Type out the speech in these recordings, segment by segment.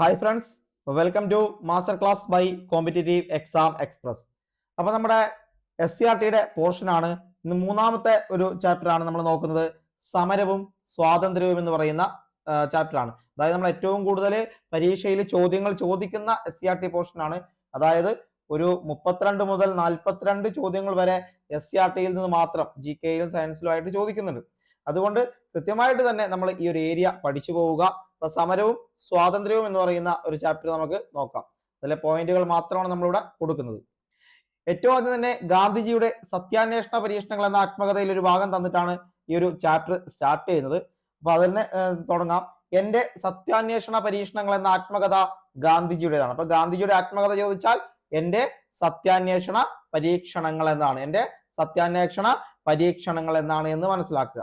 Hi friends welcome to master class by competitive exam express അപ്പോൾ നമ്മുടെ S C R ടിയുടെ പോർഷനാണ് ഇന്ന് മൂന്നാമത്തെ ഒരു ചാപ്റ്ററാണ് നമ്മൾ നോക്കുന്നത്. സമരവും സ്വാതന്ത്ര്യവും എന്ന് പറയുന്ന ചാപ്റ്ററാണ് അതായത് നമ്മൾ ഏറ്റവും കൂടുതൽ പരീക്ഷയിൽ ചോദ്യങ്ങൾ ചോദിക്കുന്ന എസ് സി ആർ ടി പോർഷനാണ് അതായത് ഒരു മുപ്പത്തിരണ്ട് മുതൽ നാൽപ്പത്തിരണ്ട് ചോദ്യങ്ങൾ വരെ എസ് സി ആർ ടിയിൽ നിന്ന് മാത്രം ജി കെയിലും സയൻസിലും ആയിട്ട് ചോദിക്കുന്നുണ്ട്. അതുകൊണ്ട് കൃത്യമായിട്ട് തന്നെ നമ്മൾ ഈ ഒരു ഏരിയ പഠിച്ചു പോവുക. അപ്പൊ സമരവും സ്വാതന്ത്ര്യവും എന്ന് പറയുന്ന ഒരു ചാപ്റ്റർ നമുക്ക് നോക്കാം. അതിലെ പോയിന്റുകൾ മാത്രമാണ് നമ്മളിവിടെ കൊടുക്കുന്നത്. ഏറ്റവും ആദ്യം തന്നെ ഗാന്ധിജിയുടെ സത്യാന്വേഷണ പരീക്ഷണങ്ങൾ എന്ന ആത്മകഥയിൽ ഒരു ഭാഗം തന്നിട്ടാണ് ഈ ഒരു ചാപ്റ്റർ സ്റ്റാർട്ട് ചെയ്യുന്നത്. അപ്പൊ അതിൽ തുടങ്ങാം. എന്റെ സത്യാന്വേഷണ പരീക്ഷണങ്ങൾ എന്ന ആത്മകഥ ഗാന്ധിജിയുടേതാണ്. അപ്പൊ ഗാന്ധിജിയുടെ ആത്മകഥ ചോദിച്ചാൽ എന്റെ സത്യാന്വേഷണ പരീക്ഷണങ്ങൾ എന്നാണ്. എന്റെ സത്യാന്വേഷണ പരീക്ഷണങ്ങൾ എന്നാണ് എന്ന് മനസ്സിലാക്കുക.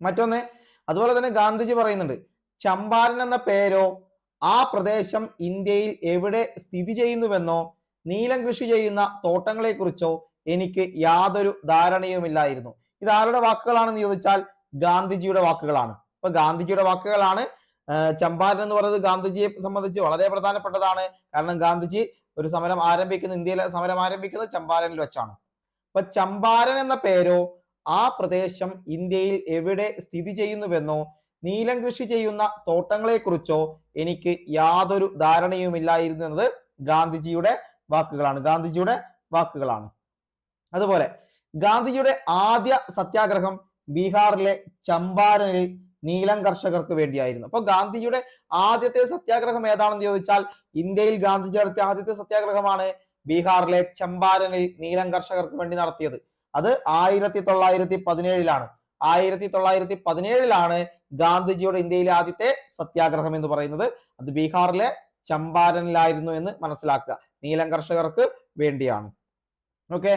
മറ്റൊന്ന് അതുപോലെ തന്നെ ഗാന്ധിജി പറയുന്നുണ്ട് ചമ്പാരൻ എന്ന പേരോ ആ പ്രദേശം ഇന്ത്യയിൽ എവിടെ സ്ഥിതി ചെയ്യുന്നുവെന്നോ നീലം കൃഷി ചെയ്യുന്ന തോട്ടങ്ങളെ കുറിച്ചോ എനിക്ക് യാതൊരു ധാരണയുമില്ലായിരുന്നു. ഇത് ആരുടെ വാക്കുകളാണെന്ന് ചോദിച്ചാൽ ഗാന്ധിജിയുടെ വാക്കുകളാണ്. അപ്പൊ ഗാന്ധിജിയുടെ വാക്കുകളാണ് ചമ്പാരൻ എന്ന് പറയുന്നത് ഗാന്ധിജിയെ സംബന്ധിച്ച് വളരെ പ്രധാനപ്പെട്ടതാണ്. കാരണം ഗാന്ധിജി ഒരു സമരം ആരംഭിക്കുന്ന ഇന്ത്യയിലെ സമരം ആരംഭിക്കുന്നത് ചമ്പാരനിൽ വെച്ചാണ്. അപ്പൊ ചമ്പാരൻ എന്ന പേരോ ആ പ്രദേശം ഇന്ത്യയിൽ എവിടെ സ്ഥിതി ചെയ്യുന്നുവെന്നോ നീലം കൃഷി ചെയ്യുന്ന തോട്ടങ്ങളെ കുറിച്ചോ എനിക്ക് യാതൊരു ധാരണയുമില്ലായിരുന്നു എന്നത് ഗാന്ധിജിയുടെ വാക്കുകളാണ്. ഗാന്ധിജിയുടെ വാക്കുകളാണ്. അതുപോലെ ഗാന്ധിജിയുടെ ആദ്യ സത്യാഗ്രഹം ബീഹാറിലെ ചമ്പാരനിൽ നീലം കർഷകർക്ക് വേണ്ടിയായിരുന്നു. അപ്പൊ ഗാന്ധിജിയുടെ ആദ്യത്തെ സത്യാഗ്രഹം ഏതാണെന്ന് ചോദിച്ചാൽ ഇന്ത്യയിൽ ഗാന്ധിജി നടത്തിയ ആദ്യത്തെ സത്യാഗ്രഹമാണ് ബീഹാറിലെ ചമ്പാരനിൽ നീലം കർഷകർക്ക് വേണ്ടി നടത്തിയത്. അത് ആയിരത്തി തൊള്ളായിരത്തി പതിനേഴിലാണ്. ആയിരത്തി തൊള്ളായിരത്തി പതിനേഴിലാണ് ഗാന്ധിജിയുടെ ഇന്ത്യയിലെ ആദ്യത്തെ സത്യാഗ്രഹം എന്ന് പറയുന്നത്. അത് ബീഹാറിലെ ചമ്പാരനിലായിരുന്നു എന്ന് മനസ്സിലാക്കുക. നീലം കർഷകർക്ക് വേണ്ടിയാണ്. ഓക്കെ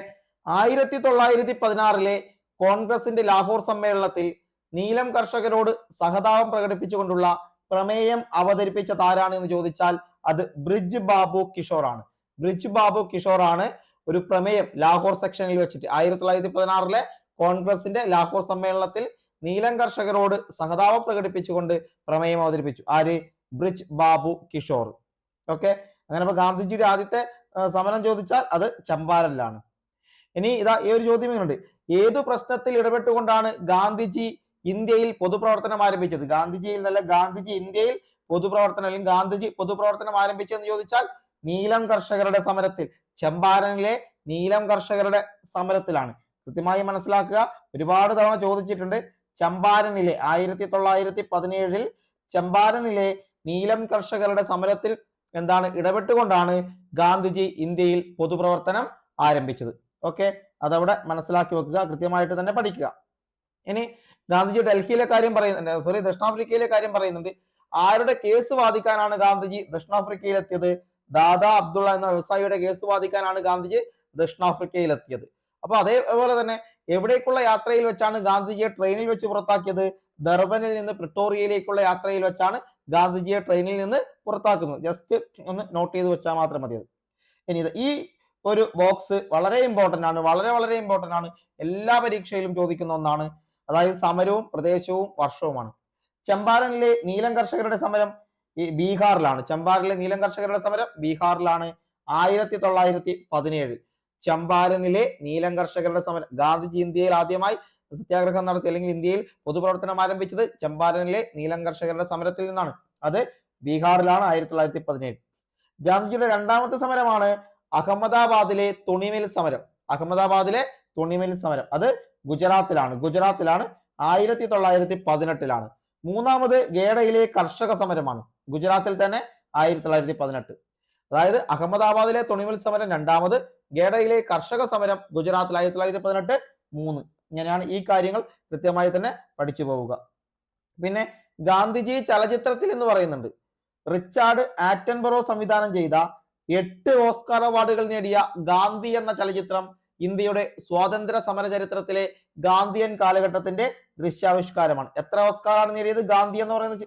ആയിരത്തി തൊള്ളായിരത്തി പതിനാറിലെ കോൺഗ്രസിന്റെ ലാഹോർ സമ്മേളനത്തിൽ നീലം കർഷകരോട് സഹതാപം പ്രകടിപ്പിച്ചുകൊണ്ടുള്ള പ്രമേയം അവതരിപ്പിച്ച താരാണ് എന്ന് ചോദിച്ചാൽ അത് ബ്രിജ് ബാബു കിഷോറാണ്. ബ്രിജ് ബാബു കിഷോറാണ് ഒരു പ്രമേയം ലാഹോർ സെക്ഷനിൽ വെച്ചിട്ട് ആയിരത്തി തൊള്ളായിരത്തി പതിനാറിലെ കോൺഗ്രസിന്റെ ലാഹോർ സമ്മേളനത്തിൽ നീലം കർഷകരോട് സഹതാപം പ്രകടിപ്പിച്ചുകൊണ്ട് പ്രമേയം അവതരിപ്പിച്ചു. ആര്? ബ്രിജ് ബാബു കിഷോർ. ഓക്കെ? അങ്ങനെ അപ്പൊ ഗാന്ധിജിയുടെ ആദ്യത്തെ സമരം ചോദിച്ചാൽ അത് ചമ്പാരനിലാണ്. ഇനി ഇതാ ഈ ഒരു ചോദ്യം ഇങ്ങനെയുണ്ട് ഏതു പ്രശ്നത്തിൽ ഇടപെട്ടുകൊണ്ടാണ് ഗാന്ധിജി ഇന്ത്യയിൽ പൊതുപ്രവർത്തനം ആരംഭിച്ചത്? ഗാന്ധിജിയിൽ നല്ല ഗാന്ധിജി ഇന്ത്യയിൽ പൊതുപ്രവർത്തനം അല്ലെങ്കിൽ ഗാന്ധിജി പൊതുപ്രവർത്തനം ആരംഭിച്ചതെന്ന് ചോദിച്ചാൽ നീലം കർഷകരുടെ സമരത്തിൽ ചമ്പാരനിലെ നീലം കർഷകരുടെ സമരത്തിലാണ്. കൃത്യമായി മനസ്സിലാക്കുക. ഒരുപാട് തവണ ചോദിച്ചിട്ടുണ്ട്. ചമ്പാരനിലെ ആയിരത്തി തൊള്ളായിരത്തി പതിനേഴിൽ ചമ്പാരനിലെ നീലം കർഷകരുടെ സമരത്തിൽ എന്താണ് ഇടപെട്ടുകൊണ്ടാണ് ഗാന്ധിജി ഇന്ത്യയിൽ പൊതുപ്രവർത്തനം ആരംഭിച്ചത്. ഓക്കെ? അതവിടെ മനസ്സിലാക്കി വെക്കുക. കൃത്യമായിട്ട് തന്നെ പഠിക്കുക. ഇനി ഗാന്ധിജി ഡൽഹിയിലെ കാര്യം പറയുന്നുണ്ട്. സോറി ദക്ഷിണാഫ്രിക്കയിലെ കാര്യം പറയുന്നുണ്ട്. ആരുടെ കേസ് വാദിക്കാനാണ് ഗാന്ധിജി ദക്ഷിണാഫ്രിക്കയിൽ എത്തിയത് ദാദാ അബ്ദുള്ള എന്ന വ്യവസായിയുടെ കേസ് വാദിക്കാനാണ് ഗാന്ധിജി ദക്ഷിണാഫ്രിക്കയിൽ എത്തിയത് അപ്പൊ അതേപോലെ തന്നെ എവിടേക്കുള്ള യാത്രയിൽ വെച്ചാണ് ഗാന്ധിജിയെ ട്രെയിനിൽ വെച്ച് പുറത്താക്കിയത്? ദർബനിൽ നിന്ന് പ്രിട്ടോറിയയിലേക്കുള്ള യാത്രയിൽ വെച്ചാണ് ഗാന്ധിജിയെ ട്രെയിനിൽ നിന്ന് പുറത്താക്കുന്നത്. ജസ്റ്റ് ഒന്ന് നോട്ട് ചെയ്ത് വെച്ചാൽ മാത്രം മതി ഇനി ഈ ഒരു ബോക്സ് വളരെ ഇമ്പോർട്ടന്റ് ആണ് വളരെ വളരെ ഇമ്പോർട്ടന്റ് ആണ്. എല്ലാ പരീക്ഷയിലും ചോദിക്കുന്ന ഒന്നാണ്. അതായത് സമരവും പ്രദേശവും വർഷവുമാണ്. ചമ്പാരനിലെ നീലം കർഷകരുടെ സമരം ഈ ബീഹാറിലാണ്. ചമ്പാറിലെ നീലം കർഷകരുടെ സമരം ബീഹാറിലാണ്. ആയിരത്തി തൊള്ളായിരത്തി പതിനേഴ്. ചമ്പാരനിലെ നീലം കർഷകരുടെ സമരം. ഗാന്ധിജി ഇന്ത്യയിൽ ആദ്യമായി സത്യാഗ്രഹം നടത്തി. അല്ലെങ്കിൽ ഇന്ത്യയിൽ പൊതുപ്രവർത്തനം ആരംഭിച്ചത് ചമ്പാരനിലെ നീലം കർഷകരുടെ സമരത്തിൽ നിന്നാണ്. അത് ബീഹാറിലാണ് ആയിരത്തി തൊള്ളായിരത്തി പതിനേഴ് ഗാന്ധിജിയുടെ രണ്ടാമത്തെ സമരമാണ് അഹമ്മദാബാദിലെ തുണിമിൽ സമരം. അഹമ്മദാബാദിലെ തുണിമിൽ സമരം. അത് ഗുജറാത്തിലാണ്. ഗുജറാത്തിലാണ് ആയിരത്തി തൊള്ളായിരത്തി പതിനെട്ടിലാണ് മൂന്നാമത് ഗേഡയിലെ കർഷക സമരമാണ്. ഗുജറാത്തിൽ തന്നെ ആയിരത്തി തൊള്ളായിരത്തി പതിനെട്ട് അതായത് അഹമ്മദാബാദിലെ തുണിമിൽ സമരം. രണ്ടാമത് ഗേഡയിലെ കർഷക സമരം ഗുജറാത്തിൽ ആയിരത്തി തൊള്ളായിരത്തി പതിനെട്ട് മൂന്ന്. ഇങ്ങനെയാണ് ഈ കാര്യങ്ങൾ കൃത്യമായി തന്നെ പഠിച്ചു പോവുക. പിന്നെ ഗാന്ധിജി ചലച്ചിത്രത്തിൽ എന്ന് പറയുന്നുണ്ട്. റിച്ചാർഡ് ആറ്റൻബറോ സംവിധാനം ചെയ്ത എട്ട് ഓസ്കാർ അവാർഡുകൾ നേടിയ ഗാന്ധി എന്ന ചലച്ചിത്രം ഇന്ത്യയുടെ സ്വാതന്ത്ര്യ സമര ചരിത്രത്തിലെ ഗാന്ധിയൻ കാലഘട്ടത്തിന്റെ ദൃശ്യാവിഷ്കാരമാണ്. എത്ര ഓസ്കാറാണ് നേടിയത് ഗാന്ധി എന്ന് പറയുന്ന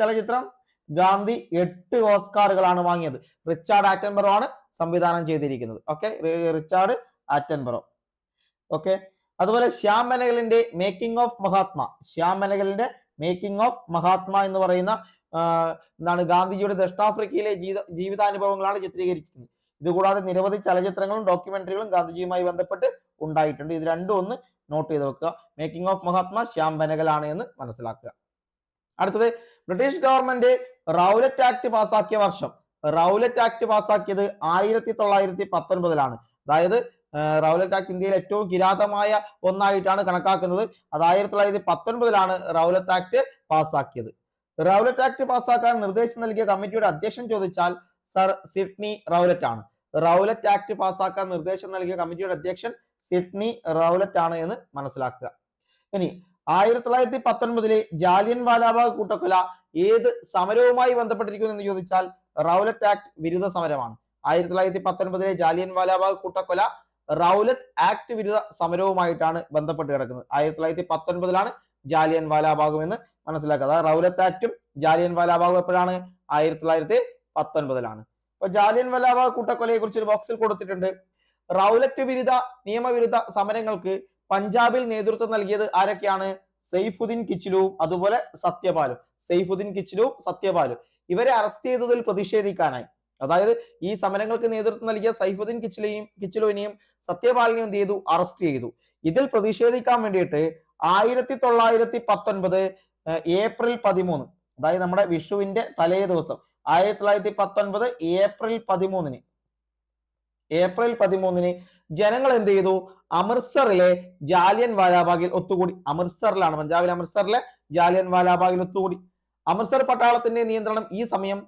ചലച്ചിത്രം? ഗാന്ധി എട്ട് ഓസ്കാറുകളാണ് വാങ്ങിയത്. റിച്ചാർഡ് ആറ്റൻബറോ ആണ് സംവിധാനം ചെയ്തിരിക്കുന്നത്. Okay Richard Attenborough. ഓക്കെ അതുപോലെ ശ്യാം ബെനഗലിന്റെ മേക്കിംഗ് ഓഫ് മഹാത്മ. ശ്യാം ബെനഗലിന്റെ മേക്കിംഗ് ഓഫ് മഹാത്മ എന്ന് പറയുന്ന എന്താണ് ഗാന്ധിജിയുടെ ദക്ഷിണാഫ്രിക്കയിലെ ജീവിത ജീവിതാനുഭവങ്ങളാണ് ചിത്രീകരിക്കുന്നത് ഇതുകൂടാതെ നിരവധി ചലച്ചിത്രങ്ങളും ഡോക്യുമെന്ററികളും ഗാന്ധിജിയുമായി ബന്ധപ്പെട്ട് ഉണ്ടായിട്ടുണ്ട്. ഇത് രണ്ടും ഒന്ന് നോട്ട് ചെയ്ത് വെക്കുക. മേക്കിംഗ് ഓഫ് മഹാത്മാ ശ്യാം ബനകലാണ് എന്ന് മനസ്സിലാക്കുക. അടുത്തത് ബ്രിട്ടീഷ് ഗവൺമെന്റ് റൗലറ്റ് ആക്ട് പാസാക്കിയ വർഷം. റൗലറ്റ് ആക്ട് പാസ്സാക്കിയത് ആയിരത്തി തൊള്ളായിരത്തി പത്തൊൻപതിലാണ്. അതായത് റൗലറ്റ് ആക്ട് ഇന്ത്യയിൽ ഏറ്റവും കിരാതമായ ഒന്നായിട്ടാണ് കണക്കാക്കുന്നത്. അത് ആയിരത്തി തൊള്ളായിരത്തി പത്തൊൻപതിലാണ് റൗലറ്റ് ആക്ട് പാസ്സാക്കിയത് റൗലറ്റ് ആക്ട് പാസ്സാക്കാൻ നിർദ്ദേശം നൽകിയ കമ്മിറ്റിയുടെ അധ്യക്ഷൻ ചോദിച്ചാൽ സർ സിഡ്നി റൗലറ്റ് ആണ് റൗലറ്റ് ആക്ട് പാസ്സാക്കാൻ നിർദ്ദേശം നൽകിയ കമ്മിറ്റിയുടെ അധ്യക്ഷൻ സിഡ്നി റൗലറ്റ് ആണ് എന്ന് മനസ്സിലാക്കുക. ഇനി ആയിരത്തി തൊള്ളായിരത്തി പത്തൊൻപതിലെ ജാലിയൻ വാലാബാഗ് കൂട്ടക്കൊല ഏത് സമരവുമായി ബന്ധപ്പെട്ടിരിക്കുന്നു എന്ന് ചോദിച്ചാൽ റൗലറ്റ് ആക്ട് വിരുദ്ധ സമരമാണ്. ആയിരത്തി തൊള്ളായിരത്തി പത്തൊൻപതിലെ ജാലിയൻ വാലാബാഗ് കൂട്ടക്കൊല റൗലറ്റ് ആക്ട് വിരുദ്ധ സമരവുമായിട്ടാണ് ബന്ധപ്പെട്ട് കിടക്കുന്നത്. ആയിരത്തി തൊള്ളായിരത്തി പത്തൊൻപതിലാണ് ജാലിയൻ വാലാബാഗും എന്ന് മനസ്സിലാക്കുക അതായത് റൗലറ്റ് ആക്ടും ജാലിയൻ വാലാബാഗും എപ്പോഴാണ്? ആയിരത്തി തൊള്ളായിരത്തി പത്തൊൻപതിലാണ്. അപ്പൊ ജാലിയൻ വാലാബാഗ് കൂട്ടക്കൊലയെ കുറിച്ച് ഒരു ബോക്സിൽ കൊടുത്തിട്ടുണ്ട്. റൗലറ്റ് വിരുദ്ധ നിയമവിരുദ്ധ സമരങ്ങൾക്ക് പഞ്ചാബിൽ നേതൃത്വം നൽകിയത് ആരൊക്കെയാണ്? സെയ്ഫുദ്ദീൻ കിച്ചിലുവും അതുപോലെ സത്യപാലും. സെയ്ഫുദ്ദീൻ കിച്ചിലുവും സത്യപാലും. ഇവരെ അറസ്റ്റ് ചെയ്തതിൽ പ്രതിഷേധിക്കാനായി. അതായത് ഈ സമരങ്ങൾക്ക് നേതൃത്വം നൽകിയ സൈഫുദ്ദീൻ കിച്ചിലെയും കിച്ചിലോനെയും സത്യപാലിനെയും എന്ത് ചെയ്തു? അറസ്റ്റ് ചെയ്തു. ഇതിൽ പ്രതിഷേധിക്കാൻ വേണ്ടിയിട്ട് ആയിരത്തി തൊള്ളായിരത്തി പത്തൊൻപത് ഏപ്രിൽ പതിമൂന്ന് അതായത് നമ്മുടെ വിഷുവിന്റെ തലേ ദിവസം ആയിരത്തി തൊള്ളായിരത്തി പത്തൊൻപത് ഏപ്രിൽ പതിമൂന്നിന് ഏപ്രിൽ പതിമൂന്നിന് ജനങ്ങൾ എന്ത് ചെയ്തു? അമൃത്സറിലെ ജാലിയൻ വാലാബാഗിൽ ഒത്തുകൂടി. അമൃത്സറിലാണ് പഞ്ചാബിലെ അമൃത്സറിലെ ജാലിയൻ വാലാബാഗിൽ ഒത്തുകൂടി. അമൃത്സർ പട്ടാളത്തിന്റെ നിയന്ത്രണം ഈ സമയം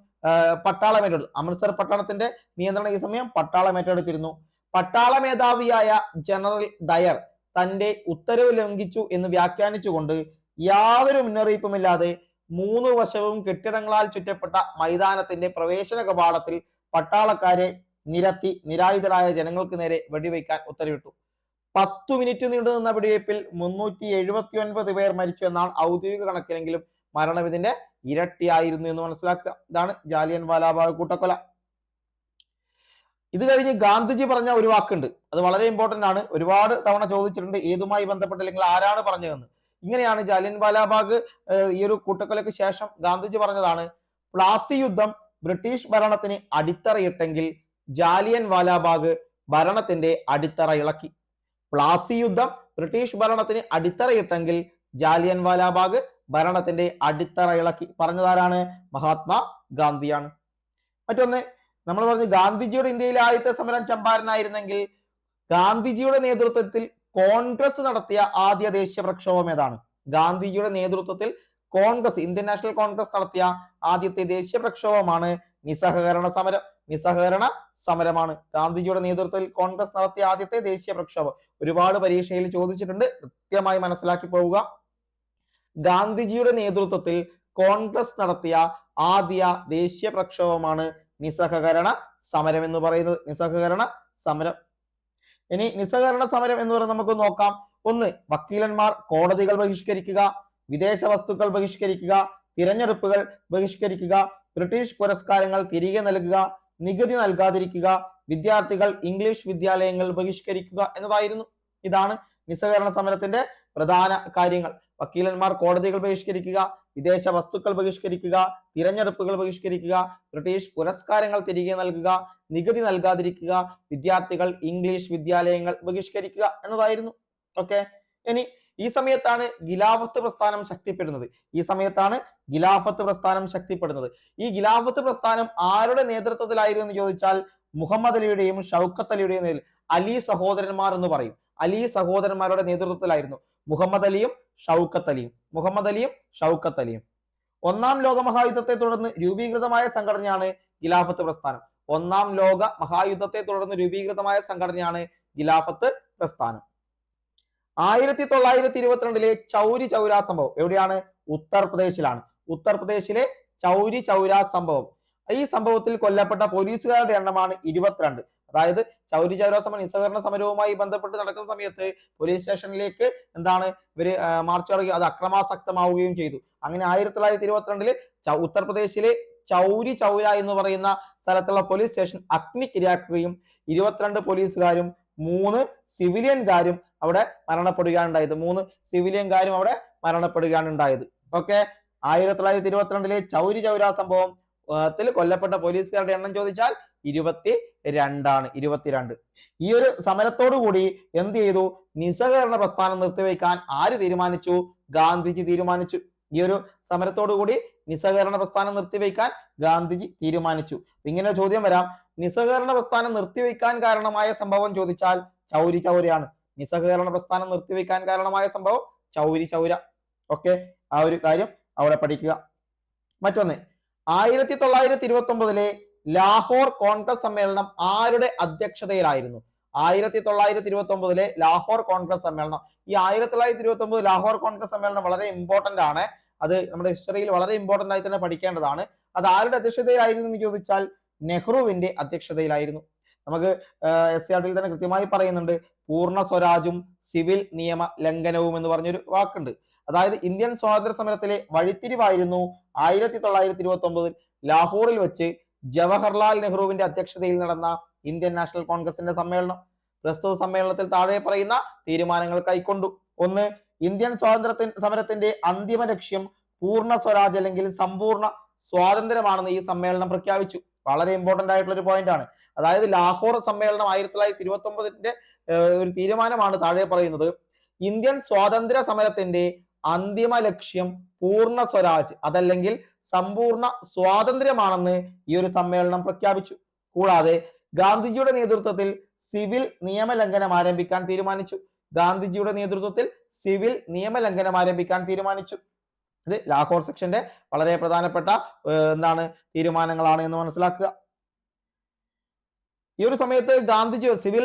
പട്ടാളം ഏറ്റെടുത്തു. അമൃത്സർ പട്ടണത്തിന്റെ നിയന്ത്രണം ഈ സമയം പട്ടാളം ഏറ്റെടുത്തിരുന്നു. പട്ടാള മേധാവിയായ ജനറൽ ഡയർ തന്റെ ഉത്തരവ് ലംഘിച്ചു എന്ന് വ്യാഖ്യാനിച്ചുകൊണ്ട് യാതൊരു മുന്നറിയിപ്പുമില്ലാതെ മൂന്ന് വശവും കെട്ടിടങ്ങളാൽ ചുറ്റപ്പെട്ട മൈതാനത്തിന്റെ പ്രവേശന കപാടത്തിൽ പട്ടാളക്കാരെ നിരത്തി നിരായുധരായ ജനങ്ങൾക്ക് നേരെ വെടിവെക്കാൻ ഉത്തരവിട്ടു. പത്തു മിനിറ്റ് നീണ്ടു നിന്ന വെടിവയ്പിൽ മുന്നൂറ്റി എഴുപത്തി ഒൻപത് പേർ മരിച്ചു എന്നാണ് ഔദ്യോഗിക കണക്കിലെങ്കിലും മരണം ഇതിന്റെ ഇരട്ടിയായിരുന്നു എന്ന് മനസ്സിലാക്കുക. ഇതാണ് ജാലിയൻ വാലാബാഗ് കൂട്ടക്കൊല. ഇത് കഴിഞ്ഞ് ഗാന്ധിജി പറഞ്ഞ ഒരു വാക്കുണ്ട്. അത് വളരെ ഇമ്പോർട്ടന്റ് ആണ്. ഒരുപാട് തവണ ചോദിച്ചിട്ടുണ്ട്. ഏതുമായി ബന്ധപ്പെട്ട് അല്ലെങ്കിൽ ആരാണ് പറഞ്ഞതെന്ന്. ഇങ്ങനെയാണ് ജാലിയൻ വാലാബാഗ് ഈ ഒരു കൂട്ടക്കൊലയ്ക്ക് ശേഷം ഗാന്ധിജി പറഞ്ഞതാണ് പ്ലാസി യുദ്ധം ബ്രിട്ടീഷ് ഭരണത്തിന് അടിത്തറയിട്ടെങ്കിൽ ജാലിയൻ വാലാബാഗ് ഭരണത്തിന്റെ അടിത്തറ ഇളക്കി. പ്ലാസി യുദ്ധം ബ്രിട്ടീഷ് ഭരണത്തിന് അടിത്തറയിട്ടെങ്കിൽ ജാലിയൻ വാലാബാഗ് ഭരണത്തിന്റെ അടിത്തറ ഇളക്കി. പറഞ്ഞതാരാണ് മഹാത്മാ ഗാന്ധിയാണ്. മറ്റൊന്ന് നമ്മൾ പറഞ്ഞു ഗാന്ധിജിയുടെ ഇന്ത്യയിലെ ആദ്യത്തെ സമരം ചമ്പാരനായിരുന്നെങ്കിൽ ഗാന്ധിജിയുടെ നേതൃത്വത്തിൽ കോൺഗ്രസ് നടത്തിയ ആദ്യ ദേശീയ പ്രക്ഷോഭം ഏതാണ്? ഗാന്ധിജിയുടെ നേതൃത്വത്തിൽ കോൺഗ്രസ് ഇന്ത്യൻ നാഷണൽ കോൺഗ്രസ് നടത്തിയ ആദ്യത്തെ ദേശീയ പ്രക്ഷോഭമാണ് നിസ്സഹകരണ സമരം. നിസ്സഹകരണ സമരമാണ്. ഗാന്ധിജിയുടെ നേതൃത്വത്തിൽ കോൺഗ്രസ് നടത്തിയ ആദ്യത്തെ ദേശീയ പ്രക്ഷോഭം ഒരുപാട് പരീക്ഷയിൽ ചോദിച്ചിട്ടുണ്ട്. കൃത്യമായി മനസ്സിലാക്കി പോവുക. ഗാന്ധിജിയുടെ നേതൃത്വത്തിൽ കോൺഗ്രസ് നടത്തിയ ആദ്യ ദേശീയ പ്രക്ഷോഭമാണ് നിസ്സഹകരണ സമരം എന്ന് പറയുന്നത്. നിസ്സഹകരണ സമരം. ഇനി നിസ്സഹകരണ സമരം എന്ന് പറയുന്നത് നമുക്ക് നോക്കാം. ഒന്ന് വക്കീലന്മാർ കോടതികൾ ബഹിഷ്കരിക്കുക വിദേശ വസ്തുക്കൾ ബഹിഷ്കരിക്കുക തിരഞ്ഞെടുപ്പുകൾ ബഹിഷ്കരിക്കുക ബ്രിട്ടീഷ് പുരസ്കാരങ്ങൾ തിരികെ നൽകുക നികുതി നൽകാതിരിക്കുക വിദ്യാർത്ഥികൾ ഇംഗ്ലീഷ് വിദ്യാലയങ്ങൾ ബഹിഷ്കരിക്കുക എന്നതായിരുന്നു. ഇതാണ് നിസ്സഹകരണ സമരത്തിന്റെ പ്രധാന കാര്യങ്ങൾ. വക്കീലന്മാർ കോടതികൾ ബഹിഷ്കരിക്കുക വിദേശ വസ്തുക്കൾ ബഹിഷ്കരിക്കുക തിരഞ്ഞെടുപ്പുകൾ ബഹിഷ്കരിക്കുക ബ്രിട്ടീഷ് പുരസ്കാരങ്ങൾ തിരികെ നൽകുക നികുതി നൽകാതിരിക്കുക വിദ്യാർത്ഥികൾ ഇംഗ്ലീഷ് വിദ്യാലയങ്ങൾ ബഹിഷ്കരിക്കുക എന്നതായിരുന്നു. ഓക്കെ? ഇനി ഈ സമയത്താണ് ഗിലാഫത്ത് പ്രസ്ഥാനം ശക്തിപ്പെടുന്നത്. ഈ സമയത്താണ് ഗിലാഫത്ത് പ്രസ്ഥാനം ശക്തിപ്പെടുന്നത്. ഈ ഗിലാഫത്ത് പ്രസ്ഥാനം ആരുടെ നേതൃത്വത്തിലായിരുന്നു എന്ന് ചോദിച്ചാൽ മുഹമ്മദ് അലിയുടെയും ഷൗക്കത്ത് അലിയുടെയും അലി സഹോദരന്മാർ എന്ന് പറയും. അലി സഹോദരന്മാരുടെ നേതൃത്വത്തിലായിരുന്നു. മുഹമ്മദ് അലിയും ഷൗക്കത്ത് അലിയും. മുഹമ്മദ് അലിയും ഷൗക്കത്ത് അലിയും. ഒന്നാം ലോക മഹായുദ്ധത്തെ തുടർന്ന് രൂപീകൃതമായ സംഘടനയാണ് ഖിലാഫത്ത് പ്രസ്ഥാനം. ഒന്നാം ലോക മഹായുദ്ധത്തെ തുടർന്ന് രൂപീകൃതമായ സംഘടനയാണ് ഖിലാഫത്ത് പ്രസ്ഥാനം. ആയിരത്തി തൊള്ളായിരത്തി ഇരുപത്തിരണ്ടിലെ ചൗരി ചൗരാ സംഭവം എവിടെയാണ്? ഉത്തർപ്രദേശിലാണ്. ഉത്തർപ്രദേശിലെ ചൗരി ചൗരാ സംഭവം. ഈ സംഭവത്തിൽ കൊല്ലപ്പെട്ട പോലീസുകാരുടെ എണ്ണമാണ് ഇരുപത്തിരണ്ട്. അതായത് ചൗരി ചൗര സമരം നിസ്സഹകരണ സമരവുമായി ബന്ധപ്പെട്ട് നടക്കുന്ന സമയത്ത് പോലീസ് സ്റ്റേഷനിലേക്ക് എന്താണ് ഇവർ മാർച്ച് നടക്കുകയും അത് അക്രമാസക്തമാവുകയും ചെയ്തു. അങ്ങനെ ആയിരത്തി തൊള്ളായിരത്തി ഇരുപത്തിരണ്ടിൽ ഉത്തർപ്രദേശിലെ ചൗരി ചൗര എന്ന് പറയുന്ന സ്ഥലത്തുള്ള പോലീസ് സ്റ്റേഷൻ അഗ്നിക്കിരയാക്കുകയും ഇരുപത്തിരണ്ട് പോലീസുകാരും മൂന്ന് സിവിലിയൻകാരും അവിടെ മരണപ്പെടുകയാണ് ഉണ്ടായത് മൂന്ന് സിവിലിയൻകാരും അവിടെ മരണപ്പെടുകയാണ് ഉണ്ടായത് ഓക്കെ? ആയിരത്തി തൊള്ളായിരത്തി ഇരുപത്തിരണ്ടിലെ ചൗരി ചൗര സംഭവത്തിൽ കൊല്ലപ്പെട്ട പോലീസുകാരുടെ എണ്ണം ചോദിച്ചാൽ ഇരുപത്തി രണ്ടാണ് ഇരുപത്തിരണ്ട്. ഈ ഒരു സമരത്തോടു കൂടി എന്ത് ചെയ്തു? നിസ്സഹകരണ പ്രസ്ഥാനം നിർത്തിവെക്കാൻ ആര് തീരുമാനിച്ചു? ഗാന്ധിജി തീരുമാനിച്ചു. ഈ ഒരു സമരത്തോടു കൂടി നിസ്സഹകരണ പ്രസ്ഥാനം നിർത്തിവെക്കാൻ ഗാന്ധിജി തീരുമാനിച്ചു. ഇങ്ങനെ ചോദ്യം വരാം. നിസ്സഹകരണ പ്രസ്ഥാനം നിർത്തിവെക്കാൻ കാരണമായ സംഭവം ചോദിച്ചാൽ ചൗരി ചൗരയാണ്. നിസ്സഹകരണ പ്രസ്ഥാനം നിർത്തിവെക്കാൻ കാരണമായ സംഭവം ചൗരി ചൗര. ഓക്കെ ആ ഒരു കാര്യം അവിടെ പഠിക്കുക. മറ്റൊന്ന് ആയിരത്തി തൊള്ളായിരത്തി ഇരുപത്തി ഒമ്പതിലെ ലാഹോർ കോൺഗ്രസ് സമ്മേളനം ആരുടെ അധ്യക്ഷതയിലായിരുന്നു? ആയിരത്തി തൊള്ളായിരത്തി ഇരുപത്തി ഒമ്പതിലെ ലാഹോർ കോൺഗ്രസ് സമ്മേളനം. ഈ ആയിരത്തി തൊള്ളായിരത്തി ഇരുപത്തി ഒമ്പത് ലാഹോർ കോൺഗ്രസ് സമ്മേളനം വളരെ ഇമ്പോർട്ടന്റ് ആണ്. അത് നമ്മുടെ ഹിസ്റ്ററിയിൽ വളരെ ഇമ്പോർട്ടന്റ് ആയി തന്നെ പഠിക്കേണ്ടതാണ്. അത് ആരുടെ അധ്യക്ഷതയിലായിരുന്നു എന്ന് ചോദിച്ചാൽ നെഹ്റുവിന്റെ അധ്യക്ഷതയിലായിരുന്നു. നമുക്ക് എസ് സി ആർ ടിയിൽ തന്നെ കൃത്യമായി പറയുന്നുണ്ട് പൂർണ സ്വരാജും സിവിൽ നിയമ ലംഘനവും എന്ന് പറഞ്ഞൊരു വാക്കുണ്ട്. അതായത് ഇന്ത്യൻ സ്വാതന്ത്ര്യ സമരത്തിലെ വഴിത്തിരിവായിരുന്നു ആയിരത്തി തൊള്ളായിരത്തി ഇരുപത്തി ഒമ്പതിൽ ലാഹോറിൽ വെച്ച് ജവഹർലാൽ നെഹ്റുവിന്റെ അധ്യക്ഷതയിൽ നടന്ന ഇന്ത്യൻ നാഷണൽ കോൺഗ്രസിന്റെ സമ്മേളനം. പ്രസ്തുത സമ്മേളനത്തിൽ താഴെ പറയുന്ന തീരുമാനങ്ങൾ കൈക്കൊണ്ടു. ഒന്ന് ഇന്ത്യൻ സ്വാതന്ത്ര്യ സമരത്തിന്റെ അന്തിമ ലക്ഷ്യം പൂർണ സ്വരാജ് അല്ലെങ്കിൽ സമ്പൂർണ സ്വാതന്ത്ര്യമാണെന്ന് ഈ സമ്മേളനം പ്രഖ്യാപിച്ചു. വളരെ ഇമ്പോർട്ടന്റ് ആയിട്ടുള്ള ഒരു പോയിന്റ് ആണ്. അതായത് ലാഹോർ സമ്മേളനം ആയിരത്തി തൊള്ളായിരത്തി ഇരുപത്തി ഒമ്പതിന്റെ ഒരു തീരുമാനമാണ് താഴെ പറയുന്നത്. ഇന്ത്യൻ സ്വാതന്ത്ര്യ സമരത്തിന്റെ അന്തിമ ലക്ഷ്യം പൂർണ സ്വരാജ് അതല്ലെങ്കിൽ സമ്പൂർണ സ്വാതന്ത്ര്യമാണെന്ന് ഈ ഒരു സമ്മേളനം പ്രഖ്യാപിച്ചു. കൂടാതെ ഗാന്ധിജിയുടെ നേതൃത്വത്തിൽ സിവിൽ നിയമലംഘനം ആരംഭിക്കാൻ തീരുമാനിച്ചു. ഗാന്ധിജിയുടെ നേതൃത്വത്തിൽ സിവിൽ നിയമലംഘനം ആരംഭിക്കാൻ തീരുമാനിച്ചു. ഇത് ലാഹോർ സെക്ഷന്റെ വളരെ പ്രധാനപ്പെട്ട എന്താണ് തീരുമാനങ്ങളാണ് എന്ന് മനസ്സിലാക്കുക. ഈ ഒരു സമയത്ത് ഗാന്ധിജി സിവിൽ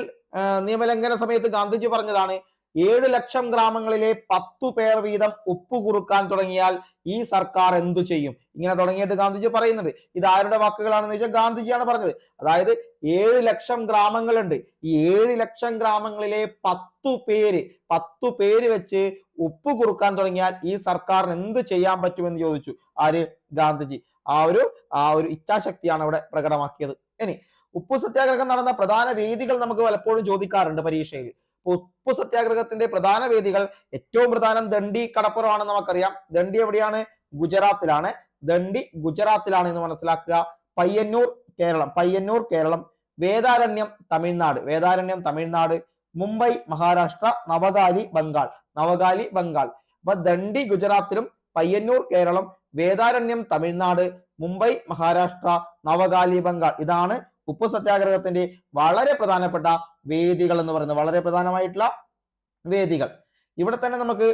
നിയമലംഘന സമയത്ത് ഗാന്ധിജി പറഞ്ഞതാണ് ഏഴ് ലക്ഷം ഗ്രാമങ്ങളിലെ പത്തു പേർ വീതം ഉപ്പ് കുറുക്കാൻ തുടങ്ങിയാൽ ഈ സർക്കാർ എന്തു ചെയ്യും? ഇങ്ങനെ തുടങ്ങിയിട്ട് ഗാന്ധിജി പറയുന്നുണ്ട്. ഇത് ആരുടെ വാക്കുകളാണെന്ന് വെച്ചാൽ ഗാന്ധിജിയാണ് പറഞ്ഞത്. അതായത് ഏഴ് ലക്ഷം ഗ്രാമങ്ങളുണ്ട്. ഈ ഏഴ് ലക്ഷം ഗ്രാമങ്ങളിലെ പത്തു പേര് പത്തു പേര് വെച്ച് ഉപ്പ് കുറുക്കാൻ തുടങ്ങിയാൽ ഈ സർക്കാരിന് എന്ത് ചെയ്യാൻ പറ്റുമെന്ന് ചോദിച്ചു ആര്? ഗാന്ധിജി. ആ ഒരു ആ ഒരു ഇച്ഛാശക്തിയാണ് അവിടെ പ്രകടമാക്കിയത്. ഇനി ഉപ്പു സത്യാഗ്രഹം നടന്ന പ്രധാന വേദികൾ നമുക്ക് പലപ്പോഴും ചോദിക്കാറുണ്ട് പരീക്ഷയിൽ. ഉപ്പു സത്യാഗ്രഹത്തിന്റെ പ്രധാന വേദികൾ ഏറ്റവും പ്രധാനം ദണ്ഡി കടപ്പുറമാണെന്ന് നമുക്കറിയാം. ദണ്ഡി എവിടെയാണ്? ഗുജറാത്തിലാണ്. ദണ്ഡി ഗുജറാത്തിലാണ് എന്ന് മനസ്സിലാക്കുക. പയ്യന്നൂർ കേരളം. പയ്യന്നൂർ കേരളം. വേദാരണ്യം തമിഴ്നാട്. വേദാരണ്യം തമിഴ്നാട്. മുംബൈ മഹാരാഷ്ട്ര നവകാലി ബംഗാൾ. നവകാലി ബംഗാൾ. അപ്പൊ ദണ്ഡി ഗുജറാത്തിലും പയ്യന്നൂർ കേരളം. വേദാരണ്യം തമിഴ്നാട്. മുംബൈ മഹാരാഷ്ട്ര നവകാലി ബംഗാൾ. ഇതാണ് ഉപ്പു സത്യാഗ്രഹത്തിന്റെ വളരെ പ്രധാനപ്പെട്ട വേദികൾ എന്ന് പറയുന്നത് വളരെ പ്രധാനമായിട്ടുള്ള വേദികൾ. ഇവിടെ തന്നെ നമുക്ക്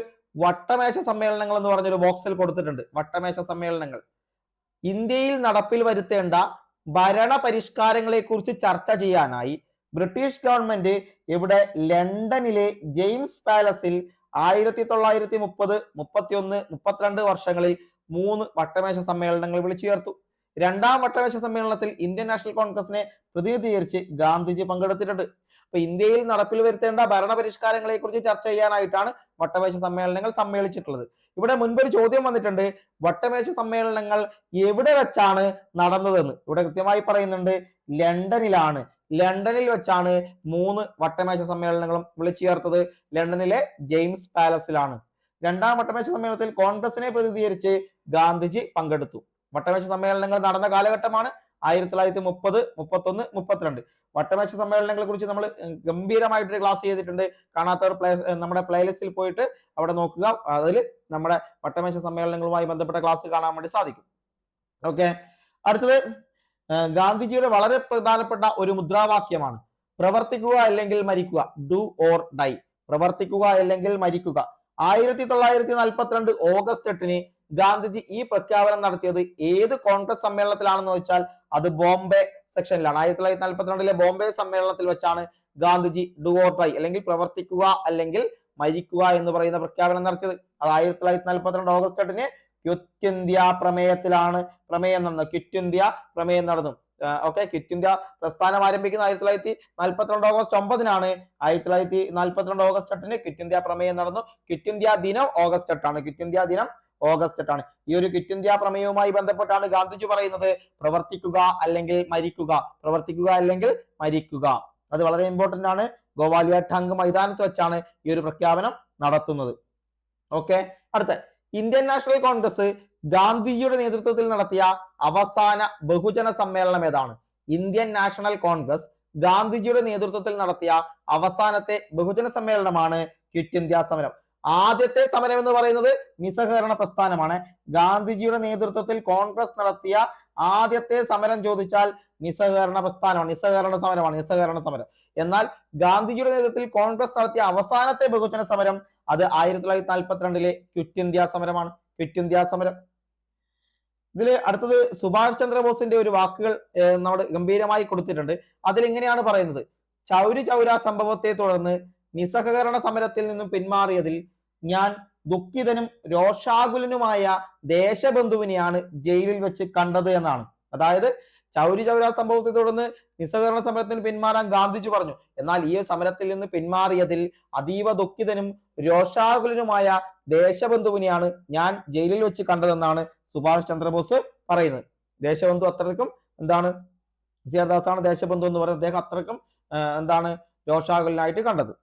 വട്ടമേശ സമ്മേളനങ്ങൾ എന്ന് പറഞ്ഞൊരു ബോക്സിൽ കൊടുത്തിട്ടുണ്ട്. വട്ടമേശ സമ്മേളനങ്ങൾ. ഇന്ത്യയിൽ നടപ്പിൽ വരുത്തേണ്ട ഭരണ പരിഷ്കാരങ്ങളെ കുറിച്ച് ചർച്ച ചെയ്യാനായി ബ്രിട്ടീഷ് ഗവൺമെന്റ് ഇവിടെ ലണ്ടനിലെ ജെയിംസ് പാലസിൽ ആയിരത്തി തൊള്ളായിരത്തി മുപ്പത് മുപ്പത്തിയൊന്ന് മുപ്പത്തിരണ്ട് വർഷങ്ങളിൽ മൂന്ന് വട്ടമേശ സമ്മേളനങ്ങൾ വിളിച്ചു ചേർത്തു രണ്ടാം വട്ടമേശ സമ്മേളനത്തിൽ ഇന്ത്യൻ നാഷണൽ കോൺഗ്രസിനെ പ്രതിനിധീകരിച്ച് ഗാന്ധിജി പങ്കെടുത്തിട്ടുണ്ട്. അപ്പൊ ഇന്ത്യയിൽ നടപ്പിൽ വരുത്തേണ്ട ഭരണപരിഷ്കാരങ്ങളെ കുറിച്ച് ചർച്ച ചെയ്യാനായിട്ടാണ് വട്ടമേശ സമ്മേളനങ്ങൾ സമ്മേളിച്ചിട്ടുള്ളത്. ഇവിടെ മുൻപൊരു ചോദ്യം വന്നിട്ടുണ്ട്. വട്ടമേശ സമ്മേളനങ്ങൾ എവിടെ വെച്ചാണ് നടന്നതെന്ന്. ഇവിടെ കൃത്യമായി പറയുന്നുണ്ട് ലണ്ടനിലാണ്. ലണ്ടനിൽ വെച്ചാണ് മൂന്ന് വട്ടമേശ സമ്മേളനങ്ങളും വിളിച്ചു ചേർത്തത്. ലണ്ടനിലെ ജെയിംസ് പാലസിലാണ്. രണ്ടാം വട്ടമേശ സമ്മേളനത്തിൽ കോൺഗ്രസിനെ പ്രതിനിധീകരിച്ച് ഗാന്ധിജി പങ്കെടുത്തു. വട്ടമേശ സമ്മേളനങ്ങൾ നടന്ന കാലഘട്ടമാണ് ആയിരത്തി തൊള്ളായിരത്തി മുപ്പത് മുപ്പത്തൊന്ന് മുപ്പത്തിരണ്ട്. വട്ടമേശ സമ്മേളനങ്ങളെ കുറിച്ച് നമ്മൾ ഗംഭീരമായിട്ട് ക്ലാസ് ചെയ്തിട്ടുണ്ട്. കാണാത്തവർ പ്ലേ നമ്മുടെ പ്ലേലിസ്റ്റിൽ പോയിട്ട് അവിടെ നോക്കുക. അതിൽ നമ്മുടെ വട്ടമേശ സമ്മേളനങ്ങളുമായി ബന്ധപ്പെട്ട ക്ലാസ് കാണാൻ വേണ്ടി സാധിക്കും. ഓക്കെ അടുത്തത് ഗാന്ധിജിയുടെ വളരെ പ്രധാനപ്പെട്ട ഒരു മുദ്രാവാക്യമാണ്. പ്രവർത്തിക്കുക അല്ലെങ്കിൽ മരിക്കുക ഡു ഓർ ഡൈ പ്രവർത്തിക്കുക അല്ലെങ്കിൽ മരിക്കുക. ആയിരത്തി തൊള്ളായിരത്തി നാൽപ്പത്തിരണ്ട് ഓഗസ്റ്റ് എട്ടിന് ഗാന്ധിജി ഈ പ്രഖ്യാപനം നടത്തിയത് ഏത് കോൺഗ്രസ് സമ്മേളനത്തിലാണെന്ന് വെച്ചാൽ അത് ബോംബെ സെക്ഷനിലാണ്. ആയിരത്തി തൊള്ളായിരത്തി നാൽപ്പത്തിരണ്ടിലെ ബോംബെ സമ്മേളനത്തിൽ വെച്ചാണ് ഗാന്ധിജി ഡു ഓർ അല്ലെങ്കിൽ പ്രവർത്തിക്കുക അല്ലെങ്കിൽ മരിക്കുക എന്ന് പറയുന്ന പ്രഖ്യാപനം നടത്തിയത്. അത് ആയിരത്തി തൊള്ളായിരത്തി നാൽപ്പത്തിരണ്ട് ഓഗസ്റ്റ് എട്ടിന് ക്വിറ്റ് ഇന്ത്യ പ്രമേയത്തിലാണ് പ്രമേയം നടന്നത്. ക്വിറ്റ് ഇന്ത്യ പ്രമേയം നടന്നു. ഓക്കെ ക്വിറ്റ് ഇന്ത്യ പ്രസ്ഥാനം ആരംഭിക്കുന്ന ആയിരത്തി തൊള്ളായിരത്തി നാൽപ്പത്തിരണ്ട് ഓഗസ്റ്റ് ഒമ്പതിനാണ്. ആയിരത്തി തൊള്ളായിരത്തി നാൽപ്പത്തിരണ്ട് ഓഗസ്റ്റ് എട്ടിന് ക്വിറ്റ് ഇന്ത്യ പ്രമേയം നടന്നു. ക്വിറ്റ് ഇന്ത്യ ദിനം ഓഗസ്റ്റ് എട്ടാണ്. ക്വിറ്റ് ഇന്ത്യ ദിനം ഓഗസ്റ്റ് എട്ടാണ്. ഈ ഒരു ക്വിറ്റ് ഇന്ത്യ പ്രമേയവുമായി ബന്ധപ്പെട്ടാണ് ഗാന്ധിജി പറയുന്നത് പ്രവർത്തിക്കുക അല്ലെങ്കിൽ മരിക്കുക. പ്രവർത്തിക്കുക അല്ലെങ്കിൽ മരിക്കുക. അത് വളരെ ഇമ്പോർട്ടന്റ് ആണ്. ഗോവാലിയ ടങ് മൈതാനത്ത് വെച്ചാണ് ഈ ഒരു പ്രഖ്യാപനം നടത്തുന്നത്. ഓക്കെ അടുത്ത ഇന്ത്യൻ നാഷണൽ കോൺഗ്രസ് ഗാന്ധിജിയുടെ നേതൃത്വത്തിൽ നടത്തിയ അവസാന ബഹുജന സമ്മേളനം ഏതാണ്? ഇന്ത്യൻ നാഷണൽ കോൺഗ്രസ് ഗാന്ധിജിയുടെ നേതൃത്വത്തിൽ നടത്തിയ അവസാനത്തെ ബഹുജന സമ്മേളനമാണ് ക്വിറ്റ് ഇന്ത്യ സമരം. ആദ്യത്തെ സമരം എന്ന് പറയുന്നത് നിസ്സഹകരണ പ്രസ്ഥാനമാണ്. ഗാന്ധിജിയുടെ നേതൃത്വത്തിൽ കോൺഗ്രസ് നടത്തിയ ആദ്യത്തെ സമരം ചോദിച്ചാൽ നിസ്സഹകരണ പ്രസ്ഥാനമാണ്. നിസ്സഹകരണ സമരമാണ് നിസ്സഹകരണ സമരം. എന്നാൽ ഗാന്ധിജിയുടെ നേതൃത്വത്തിൽ കോൺഗ്രസ് നടത്തിയ അവസാനത്തെ ബഹുജന സമരം അത് ആയിരത്തി തൊള്ളായിരത്തി നാൽപ്പത്തിരണ്ടിലെ ക്വിറ്റ് ഇന്ത്യ സമരമാണ്. ക്വിറ്റ് ഇന്ത്യ സമരം. ഇതിൽ അടുത്തത് സുഭാഷ് ചന്ദ്രബോസിന്റെ ഒരു വാക്കുകൾ നമ്മുടെ ഗംഭീരമായി കൊടുത്തിട്ടുണ്ട്. അതിൽ ഇങ്ങനെയാണ് പറയുന്നത്. ചൗരി ചൗര സംഭവത്തെ തുടർന്ന് നിസ്സഹകരണ സമരത്തിൽ നിന്നും പിന്മാറിയതിൽ ഞാൻ ദുഃഖിതനും രോഷാകുലനുമായ ദേശബന്ധുവിനെയാണ് ജയിലിൽ വെച്ച് കണ്ടത് എന്നാണ്. അതായത് ചൗരി ചൗര സംഭവത്തെ തുടർന്ന് നിസ്സഹകരണ സമരത്തിന് പിന്മാറാൻ ഗാന്ധിജി പറഞ്ഞു. എന്നാൽ ഈ സമരത്തിൽ നിന്ന് പിന്മാറിയതിൽ അതീവ ദുഃഖിതനും രോഷാകുലനുമായ ദേശബന്ധുവിനെയാണ് ഞാൻ ജയിലിൽ വെച്ച് കണ്ടതെന്നാണ് സുഭാഷ് ചന്ദ്രബോസ് പറയുന്നത്. ദേശബന്ധു അത്രയ്ക്കും എന്താണ് സി ആർ ദാസ് ദേശബന്ധു എന്ന് പറയുന്നത് അദ്ദേഹം അത്രയ്ക്കും എന്താണ് രോഷാകുലനായിട്ട് കണ്ടത്.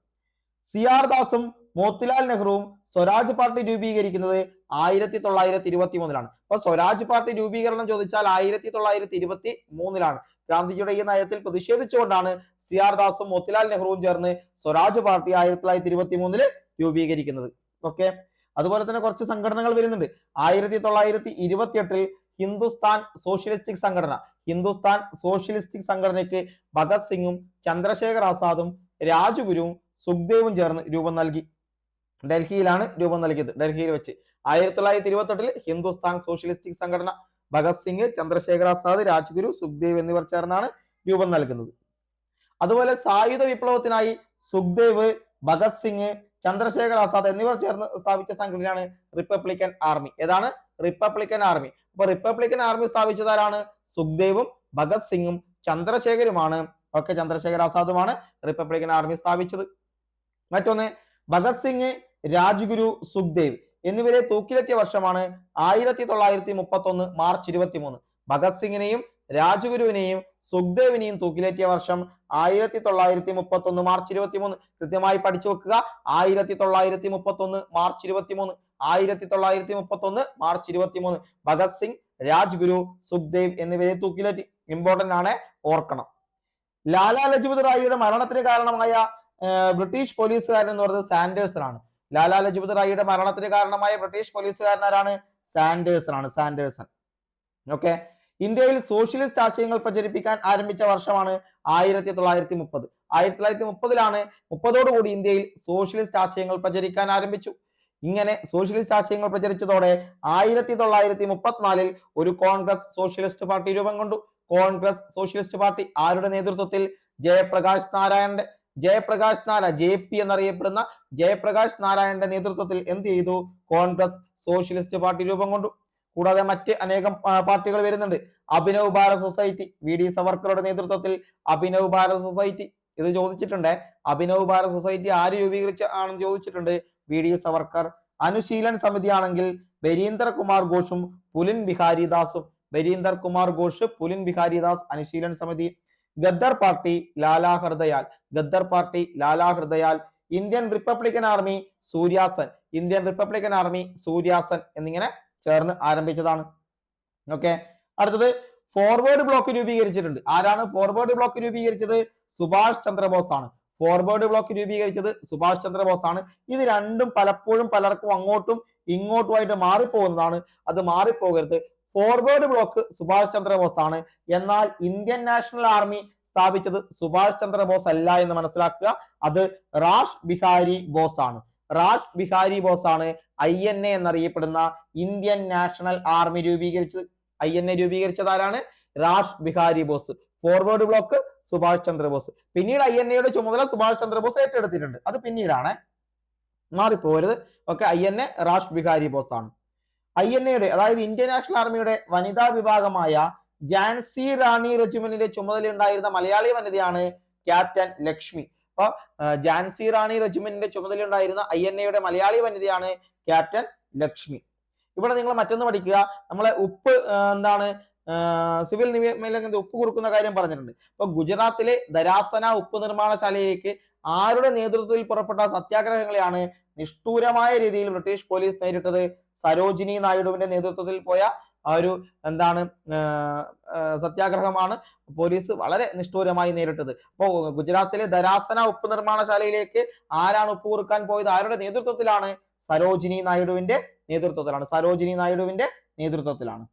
സി ആർ ദാസും മോത്തിലാൽ നെഹ്റുവും സ്വരാജ് പാർട്ടി രൂപീകരിക്കുന്നത് ആയിരത്തി തൊള്ളായിരത്തി ഇരുപത്തി മൂന്നിലാണ് അപ്പൊ സ്വരാജ് പാർട്ടി രൂപീകരണം ചോദിച്ചാൽ ആയിരത്തി തൊള്ളായിരത്തി ഇരുപത്തി മൂന്നിലാണ് ഗാന്ധിജിയുടെ ഈ നയത്തിൽ പ്രതിഷേധിച്ചുകൊണ്ടാണ് സി ആർ ദാസും മോത്തിലാൽ നെഹ്റുവും ചേർന്ന് സ്വരാജ് പാർട്ടി ആയിരത്തി തൊള്ളായിരത്തി ഇരുപത്തി മൂന്നിൽ രൂപീകരിക്കുന്നത്. ഓക്കെ? അതുപോലെ തന്നെ കുറച്ച് സംഘടനകൾ വരുന്നുണ്ട്. ആയിരത്തി തൊള്ളായിരത്തി ഇരുപത്തി എട്ടിൽ ഹിന്ദുസ്ഥാൻ സോഷ്യലിസ്റ്റിക് സംഘടന. ഹിന്ദുസ്ഥാൻ സോഷ്യലിസ്റ്റിക് സംഘടനയ്ക്ക് ഭഗത് സിംഗും ചന്ദ്രശേഖർ ആസാദും രാജഗുരുവും സുഖ്ദേവും ചേർന്ന് രൂപം നൽകി. ഡൽഹിയിലാണ് രൂപം നൽകിയത്. ഡൽഹിയിൽ വെച്ച് ആയിരത്തി തൊള്ളായിരത്തി ഇരുപത്തെട്ടിൽ ഹിന്ദുസ്ഥാൻ സോഷ്യലിസ്റ്റിക് സംഘടന ഭഗത് സിംഗ് ചന്ദ്രശേഖർ ആസാദ് രാജ്ഗുരു സുഖ്ദേവ് എന്നിവർ ചേർന്നാണ് രൂപം നൽകുന്നത്. അതുപോലെ സായുധ വിപ്ലവത്തിനായി സുഖ്ദേവ് ഭഗത് സിംഗ് ചന്ദ്രശേഖർ ആസാദ് എന്നിവർ ചേർന്ന് സ്ഥാപിച്ച സംഘടനയാണ് റിപ്പബ്ലിക്കൻ ആർമി. ഏതാണ്? Republican army. അപ്പൊ റിപ്പബ്ലിക്കൻ ആർമി സ്ഥാപിച്ചതാരാണ്? സുഖ്ദേവും ഭഗത് സിംഗും ചന്ദ്രശേഖരുമാണ്. ഒക്കെ ചന്ദ്രശേഖർ ആസാദുമാണ് റിപ്പബ്ലിക്കൻ ആർമി സ്ഥാപിച്ചത്. മറ്റൊന്ന് ഭഗത് സിംഗ് രാജ്ഗുരു സുഖ്ദേവ് എന്നിവരെ തൂക്കിലെത്തിയ വർഷമാണ് ആയിരത്തി തൊള്ളായിരത്തി മുപ്പത്തി ഒന്ന് മാർച്ച് ഇരുപത്തി മൂന്ന് ഭഗത് സിംഗിനെയും രാജ്ഗുരുവിനെയും സുഖ്ദേവിനെയും തൂക്കിലേറ്റിയ വർഷം ആയിരത്തി തൊള്ളായിരത്തി മുപ്പത്തി ഒന്ന് മാർച്ച് ഇരുപത്തി മൂന്ന് കൃത്യമായി പഠിച്ചു വെക്കുക. ആയിരത്തി തൊള്ളായിരത്തി മുപ്പത്തി ഒന്ന് മാർച്ച് ഇരുപത്തി മൂന്ന് ആയിരത്തി തൊള്ളായിരത്തി മുപ്പത്തി ഒന്ന് മാർച്ച് ഇരുപത്തി മൂന്ന് ഭഗത് സിംഗ് രാജ്ഗുരു സുഖ്ദേവ് എന്നിവരെ തൂക്കിലേറ്റി ഇമ്പോർട്ടന്റ് ആണ്. ഓർക്കണം. ലാലാ ലജ്പത് റായിയുടെ മരണത്തിന് കാരണമായ ബ്രിട്ടീഷ് പോലീസുകാരൻ എന്ന് പറയുന്നത് സാൻഡേഴ്സൺ ആണ്. ലാലാ ലജ്പത് റായിയുടെ മരണത്തിന് കാരണമായ ബ്രിട്ടീഷ് പോലീസുകാരനാരാണ് സാൻഡേഴ്സൺ ആണ് സാൻഡേഴ്സൺ. ഓക്കെ? ഇന്ത്യയിൽ സോഷ്യലിസ്റ്റ് ആശയങ്ങൾ പ്രചരിപ്പിക്കാൻ ആരംഭിച്ച വർഷമാണ് ആയിരത്തി തൊള്ളായിരത്തി മുപ്പത് ആയിരത്തി തൊള്ളായിരത്തി മുപ്പതിലാണ് മുപ്പതോടുകൂടി ഇന്ത്യയിൽ സോഷ്യലിസ്റ്റ് ആശയങ്ങൾ പ്രചരിക്കാൻ ആരംഭിച്ചു. ഇങ്ങനെ സോഷ്യലിസ്റ്റ് ആശയങ്ങൾ പ്രചരിച്ചതോടെ ആയിരത്തി തൊള്ളായിരത്തി മുപ്പത്തിനാലിൽ ഒരു കോൺഗ്രസ് സോഷ്യലിസ്റ്റ് പാർട്ടി രൂപം കൊണ്ടു. കോൺഗ്രസ് സോഷ്യലിസ്റ്റ് പാർട്ടി ആരുടെ നേതൃത്വത്തിൽ? ജയപ്രകാശ് നാരായണന്റെ ജയപ്രകാശ് നാരായണ ജെ പി എന്നറിയപ്പെടുന്ന ജയപ്രകാശ് നാരായണന്റെ നേതൃത്വത്തിൽ എന്ത് ചെയ്തു? കോൺഗ്രസ് സോഷ്യലിസ്റ്റ് പാർട്ടി രൂപം കൊണ്ടു. കൂടാതെ മറ്റ് അനേകം പാർട്ടികൾ വരുന്നുണ്ട്. Abhinav Bharat society V D സവർക്കറുടെ നേതൃത്വത്തിൽ അഭിനവ് ഭാരത് സൊസൈറ്റി. ഇത് ചോദിച്ചിട്ടുണ്ട്. അഭിനവ് ഭാരത് സൊസൈറ്റി ആര് രൂപീകരിച്ച ആണെന്ന് ചോദിച്ചിട്ടുണ്ട് വി ഡി സവർക്കർ. അനുശീലൻ സമിതി ആണെങ്കിൽ Barinder Kumar ഘോഷും Pulin Bihari ദാസും Barinder Kumar Ghosh Pulin Bihari Das Anushilan Samiti. Ghadar party Lala Hardayal Ghadar party Lala Hardayal Indian Republican Army Suryasen Indian Republican Army Suryasen എന്നിങ്ങനെ ചേർന്ന് ആരംഭിച്ചതാണ്. ഓക്കെ? അടുത്തത് ഫോർവേഡ് ബ്ലോക്ക് രൂപീകരിച്ചിട്ടുണ്ട്. ആരാണ് ഫോർവേഡ് ബ്ലോക്ക് രൂപീകരിച്ചത്? സുഭാഷ് ചന്ദ്രബോസ് ആണ് ഫോർവേഡ് ബ്ലോക്ക് രൂപീകരിച്ചത് സുഭാഷ് ചന്ദ്രബോസ് ആണ് ഇത് രണ്ടും പലപ്പോഴും പലർക്കും അങ്ങോട്ടും ഇങ്ങോട്ടുമായിട്ട് മാറിപ്പോകുന്നതാണ്. അത് മാറിപ്പോകരുത്. ഫോർവേഡ് ബ്ലോക്ക് സുഭാഷ് ചന്ദ്രബോസ് ആണ്. എന്നാൽ ഇന്ത്യൻ നാഷണൽ ആർമി സ്ഥാപിച്ചത് സുഭാഷ് ചന്ദ്രബോസ് അല്ല എന്ന് മനസ്സിലാക്കുക. അത് റാഷ് ബിഹാരി ബോസ് ആണ്. റാഷ് ബിഹാരി ബോസ് ആണ് ഐ എൻ എ എന്നറിയപ്പെടുന്ന ഇന്ത്യൻ നാഷണൽ ആർമി രൂപീകരിച്ചത്. ഐ എൻ എ രൂപീകരിച്ചത് ആരാണ്? Rash Bihari boss. Forward bloc Subhash Chandra Bose. പിന്നീട് ഐ എൻ എയുടെ ചുമതല സുഭാഷ് ചന്ദ്രബോസ് ഏറ്റെടുത്തിട്ടുണ്ട്. അത് പിന്നീടാണ്. മാറിപ്പോരുത്. Okay I N A Rash Bihari Bose ആണ്. ഐ എൻ എയുടെ അതായത് ഇന്ത്യൻ നാഷണൽ ആർമിയുടെ വനിതാ വിഭാഗമായ ജാൻസി റാണി റെജിമെന്റിന്റെ ചുമതലയുണ്ടായിരുന്ന മലയാളി വനിതയാണ് ക്യാപ്റ്റൻ ലക്ഷ്മി. അപ്പൊ ജാൻസി റാണി റെജിമെന്റിന്റെ ചുമതലയുണ്ടായിരുന്ന ഐ എൻ എയുടെ മലയാളി വനിതയാണ് ക്യാപ്റ്റൻ ലക്ഷ്മി. ഇവിടെ നിങ്ങൾ മറ്റൊന്ന് പഠിക്കുക. നമ്മളെ ഉപ്പ് എന്താണ് സിവിൽ നിയമത്തിൽ ഉപ്പ് കുറുക്കുന്ന കാര്യം പറഞ്ഞിട്ടുണ്ട്. ഇപ്പൊ ഗുജറാത്തിലെ ദരാസന ഉപ്പ് നിർമ്മാണശാലയിലേക്ക് ആരുടെ നേതൃത്വത്തിൽ പുറപ്പെട്ട സത്യാഗ്രഹങ്ങളെയാണ് നിഷ്ഠൂരമായ രീതിയിൽ ബ്രിട്ടീഷ് പോലീസ് നേരിട്ടത് സരോജിനി നായിഡുവിന്റെ നേതൃത്വത്തിൽ പോയ ആ ഒരു എന്താണ് സത്യാഗ്രഹമാണ് പോലീസ് വളരെ നിഷ്ഠൂരമായി നേരിട്ടത്. അപ്പോൾ ഗുജറാത്തിലെ ധരാസന ഉപ്പ് നിർമ്മാണശാലയിലേക്ക് ആരാണ് ഉപ്പ് കുറുക്കാൻ പോയത്? ആരുടെ നേതൃത്വത്തിലാണ് സരോജിനി നായിഡുവിന്റെ നേതൃത്വത്തിലാണ്? സരോജിനി നായിഡുവിന്റെ നേതൃത്വത്തിലാണ്.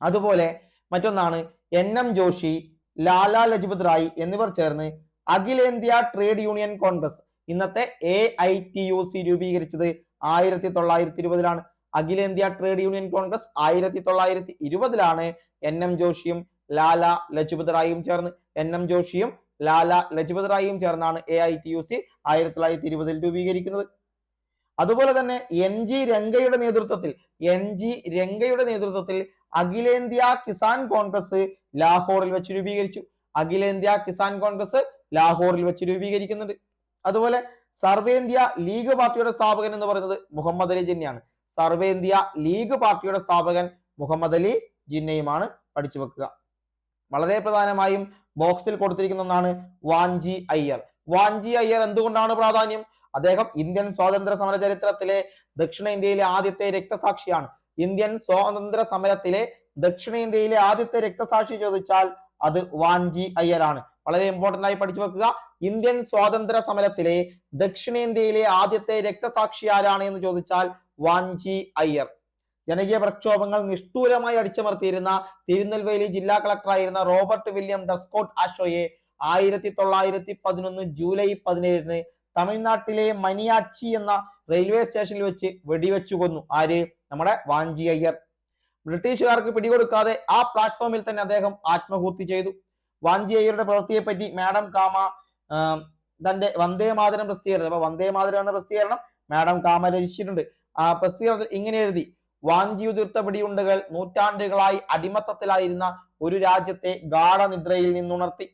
അതുപോലെ മറ്റൊന്നാണ് എൻ എം ജോഷി ലാലാ ലജ്പത് റായ് എന്നിവർ ചേർന്ന് അഖിലേന്ത്യാ ട്രേഡ് യൂണിയൻ കോൺഗ്രസ് ഇന്നത്തെ A I T U C രൂപീകരിച്ചത് ആയിരത്തി തൊള്ളായിരത്തി ഇരുപതിലാണ്. അഖിലേന്ത്യാ ട്രേഡ് യൂണിയൻ കോൺഗ്രസ് ആയിരത്തി തൊള്ളായിരത്തി ഇരുപതിലാണ് എൻ എം ജോഷിയും ലാല ലജ്പത് റായിയും ചേർന്ന്. എൻ എം ജോഷിയും ലാല ലജ്പത് റായിയും ചേർന്നാണ് A I T U C ആയിരത്തി തൊള്ളായിരത്തി ഇരുപതിൽ രൂപീകരിക്കുന്നത്. അതുപോലെ തന്നെ എൻ ജി രംഗയുടെ നേതൃത്വത്തിൽ എൻ ജി രംഗയുടെ നേതൃത്വത്തിൽ അഖിലേന്ത്യാ കിസാൻ കോൺഗ്രസ് ലാഹോറിൽ വെച്ച് രൂപീകരിച്ചു. അഖിലേന്ത്യാ കിസാൻ കോൺഗ്രസ് ലാഹോറിൽ വെച്ച് രൂപീകരിക്കുന്നുണ്ട്. അതുപോലെ സർവേന്ത്യ ലീഗ് പാർട്ടിയുടെ സ്ഥാപകൻ എന്ന് പറയുന്നത് മുഹമ്മദ് അലി ജിന്നയാണ്. സർവേന്ത്യ ലീഗ് പാർട്ടിയുടെ സ്ഥാപകൻ മുഹമ്മദ് അലി ജിന്നയുമാണ് പഠിച്ചു വെക്കുക. വളരെ പ്രധാനമായും ബോക്സിൽ കൊടുത്തിരിക്കുന്ന ഒന്നാണ് വാഞ്ചി അയ്യർ. വാഞ്ചി അയ്യർ എന്തുകൊണ്ടാണ് പ്രാധാന്യം? അദ്ദേഹം ഇന്ത്യൻ സ്വാതന്ത്ര്യ സമര ചരിത്രത്തിലെ ദക്ഷിണേന്ത്യയിലെ ആദ്യത്തെ രക്തസാക്ഷിയാണ്. ഇന്ത്യൻ സ്വാതന്ത്ര്യ സമരത്തിലെ ദക്ഷിണേന്ത്യയിലെ ആദ്യത്തെ രക്തസാക്ഷി ചോദിച്ചാൽ അത് വാഞ്ചി അയ്യരാണ്. വളരെ ഇമ്പോർട്ടന്റ് ആയി പഠിച്ചു വെക്കുക. ഇന്ത്യൻ സ്വാതന്ത്ര്യ സമരത്തിലെ ദക്ഷിണേന്ത്യയിലെ ആദ്യത്തെ രക്തസാക്ഷി ആരാണ് എന്ന് ചോദിച്ചാൽ വാഞ്ചി അയ്യർ. ജനകീയ പ്രക്ഷോഭങ്ങൾ നിഷ്ഠൂരമായി അടിച്ചമർത്തിയിരുന്ന തിരുനെൽവേലി ജില്ലാ കളക്ടറായിരുന്ന റോബർട്ട് വില്യം ഡസ്കോട്ട് ആഷോയെ ആയിരത്തി തൊള്ളായിരത്തി പതിനൊന്ന് ജൂലൈ പതിനേഴിന് തമിഴ്നാട്ടിലെ മനിയാച്ചി എന്ന റെയിൽവേ സ്റ്റേഷനിൽ വെച്ച് വെടിവെച്ചു കൊന്നു. ആര്? നമ്മുടെ വാഞ്ചി അയ്യർ. ബ്രിട്ടീഷുകാർക്ക് പിടികൊടുക്കാതെ ആ പ്ലാറ്റ്ഫോമിൽ തന്നെ അദ്ദേഹം ആത്മഹൂർത്തി ചെയ്തു. വാഞ്ചി അയ്യരുടെ പ്രവൃത്തിയെ പറ്റി മാഡം കാമ തന്റെ വന്ദേ മാതരം പ്രസിദ്ധീകരണം. അപ്പൊ വന്ദേ മാതരം എന്ന പ്രസിദ്ധീകരണം മാഡം കാമ രചിച്ചിട്ടുണ്ട്. പ്രസിദ്ധീകരണത്തിൽ ഇങ്ങനെ എഴുതി വാഞ്ചി ഉതിർത്ത പിടിയുണ്ടുകൾ നൂറ്റാണ്ടുകളായി അടിമത്തത്തിലായിരുന്ന ഒരു രാജ്യത്തെ ഗാഠനിദ്രയിൽ നിന്നുണർത്തി.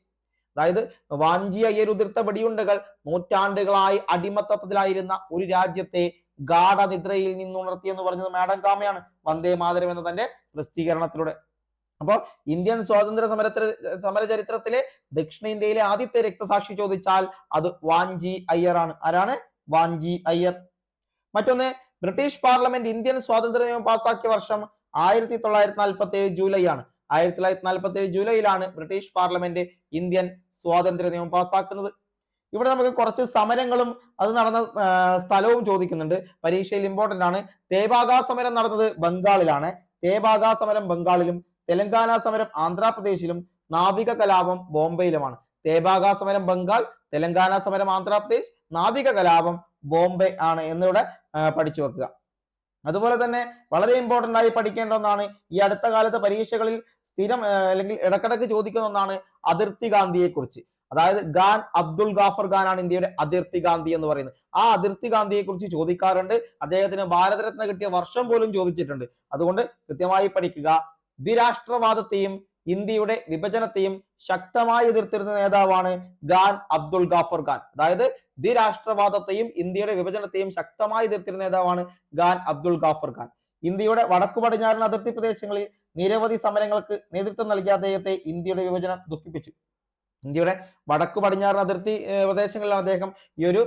അതായത് വാഞ്ചി അയ്യർ ഉതിർത്ത പിടിയുണ്ടുകൾ നൂറ്റാണ്ടുകളായി അടിമത്തത്തിലായിരുന്ന ഒരു രാജ്യത്തെ ഗാഠനിദ്രയിൽ നിന്നുണർത്തി എന്ന് പറഞ്ഞത് മാഡം കാമയാണ് വന്ദേ മാതരം എന്ന തന്റെ പ്രസിദ്ധീകരണത്തിലൂടെ. അപ്പോൾ ഇന്ത്യൻ സ്വാതന്ത്ര്യ സമരത്തിൽ സമര ചരിത്രത്തിലെ ദക്ഷിണേന്ത്യയിലെ ആദ്യത്തെ രക്തസാക്ഷി ചോദിച്ചാൽ അത് വാഞ്ചി അയ്യറാണ് ആരാണ്? വാഞ്ചി അയ്യർ. മറ്റൊന്ന് ബ്രിട്ടീഷ് പാർലമെന്റ് ഇന്ത്യൻ സ്വാതന്ത്ര്യ നിയമം പാസാക്കിയ വർഷം ആയിരത്തി തൊള്ളായിരത്തി നാൽപ്പത്തി ഏഴ് ജൂലൈ ആണ് ആയിരത്തി തൊള്ളായിരത്തി നാൽപ്പത്തി ഏഴ് ജൂലൈയിലാണ് ബ്രിട്ടീഷ് പാർലമെന്റ് ഇന്ത്യൻ സ്വാതന്ത്ര്യ നിയമം പാസാക്കുന്നത്. ഇവിടെ നമുക്ക് കുറച്ച് സമരങ്ങളും അത് നടന്ന സ്ഥലവും ചോദിക്കുന്നുണ്ട്. പരീക്ഷയിൽ ഇമ്പോർട്ടന്റ് ആണ്. തേബാഗ സമരം നടന്നത് ബംഗാളിലാണ്. തേബാഗ സമരം ബംഗാളിലും തെലങ്കാന സമരം ആന്ധ്രാപ്രദേശിലും നാവിക കലാപം ബോംബെയിലുമാണ്. തേബാഗ സമരം ബംഗാൾ തെലങ്കാന സമരം ആന്ധ്രാപ്രദേശ് നാവിക കലാപം ബോംബെ ആണ് എന്നിവിടെ പഠിച്ചു വെക്കുക. അതുപോലെ തന്നെ വളരെ ഇമ്പോർട്ടന്റ് ആയി പഠിക്കേണ്ട ഒന്നാണ് ഈ അടുത്ത കാലത്ത് പരീക്ഷകളിൽ സ്ഥിരം അല്ലെങ്കിൽ ഇടക്കിടക്ക് ചോദിക്കുന്ന ഒന്നാണ് അതിർത്തി ഗാന്ധിയെ കുറിച്ച് അതായത് ഖാൻ അബ്ദുൾ ഗാഫർ ഖാൻ ആണ് ഇന്ത്യയുടെ അതിർത്തി ഗാന്ധി എന്ന് പറയുന്നത്. ആ അതിർത്തി ഗാന്ധിയെ കുറിച്ച് ചോദിക്കാറുണ്ട്. അദ്ദേഹത്തിന് ഭാരതരത്ന കിട്ടിയ വർഷം പോലും ചോദിച്ചിട്ടുണ്ട്. അതുകൊണ്ട് കൃത്യമായി പഠിക്കുക. ദ്വിരാഷ്ട്രവാദത്തെയും ഇന്ത്യയുടെ വിഭജനത്തെയും ശക്തമായി എതിർത്തിരുന്ന നേതാവാണ് ഖാൻ അബ്ദുൾ ഗാഫർ ഖാൻ. അതായത് ദ്വിരാഷ്ട്രവാദത്തെയും ഇന്ത്യയുടെ വിഭജനത്തെയും ശക്തമായി എതിർത്തിരുന്ന നേതാവാണ് ഖാൻ അബ്ദുൾ ഗാഫർ ഖാൻ. ഇന്ത്യയുടെ വടക്കു പടിഞ്ഞാറൻ അതിർത്തി പ്രദേശങ്ങളിൽ നിരവധി സമരങ്ങൾക്ക് നേതൃത്വം നൽകിയ അദ്ദേഹത്തെ ഇന്ത്യയുടെ വിഭജനം ദുഃഖിപ്പിച്ചു. ഇന്ത്യയുടെ വടക്കു പടിഞ്ഞാറൻ അതിർത്തി പ്രദേശങ്ങളിലാണ് അദ്ദേഹം ഈ ഒരു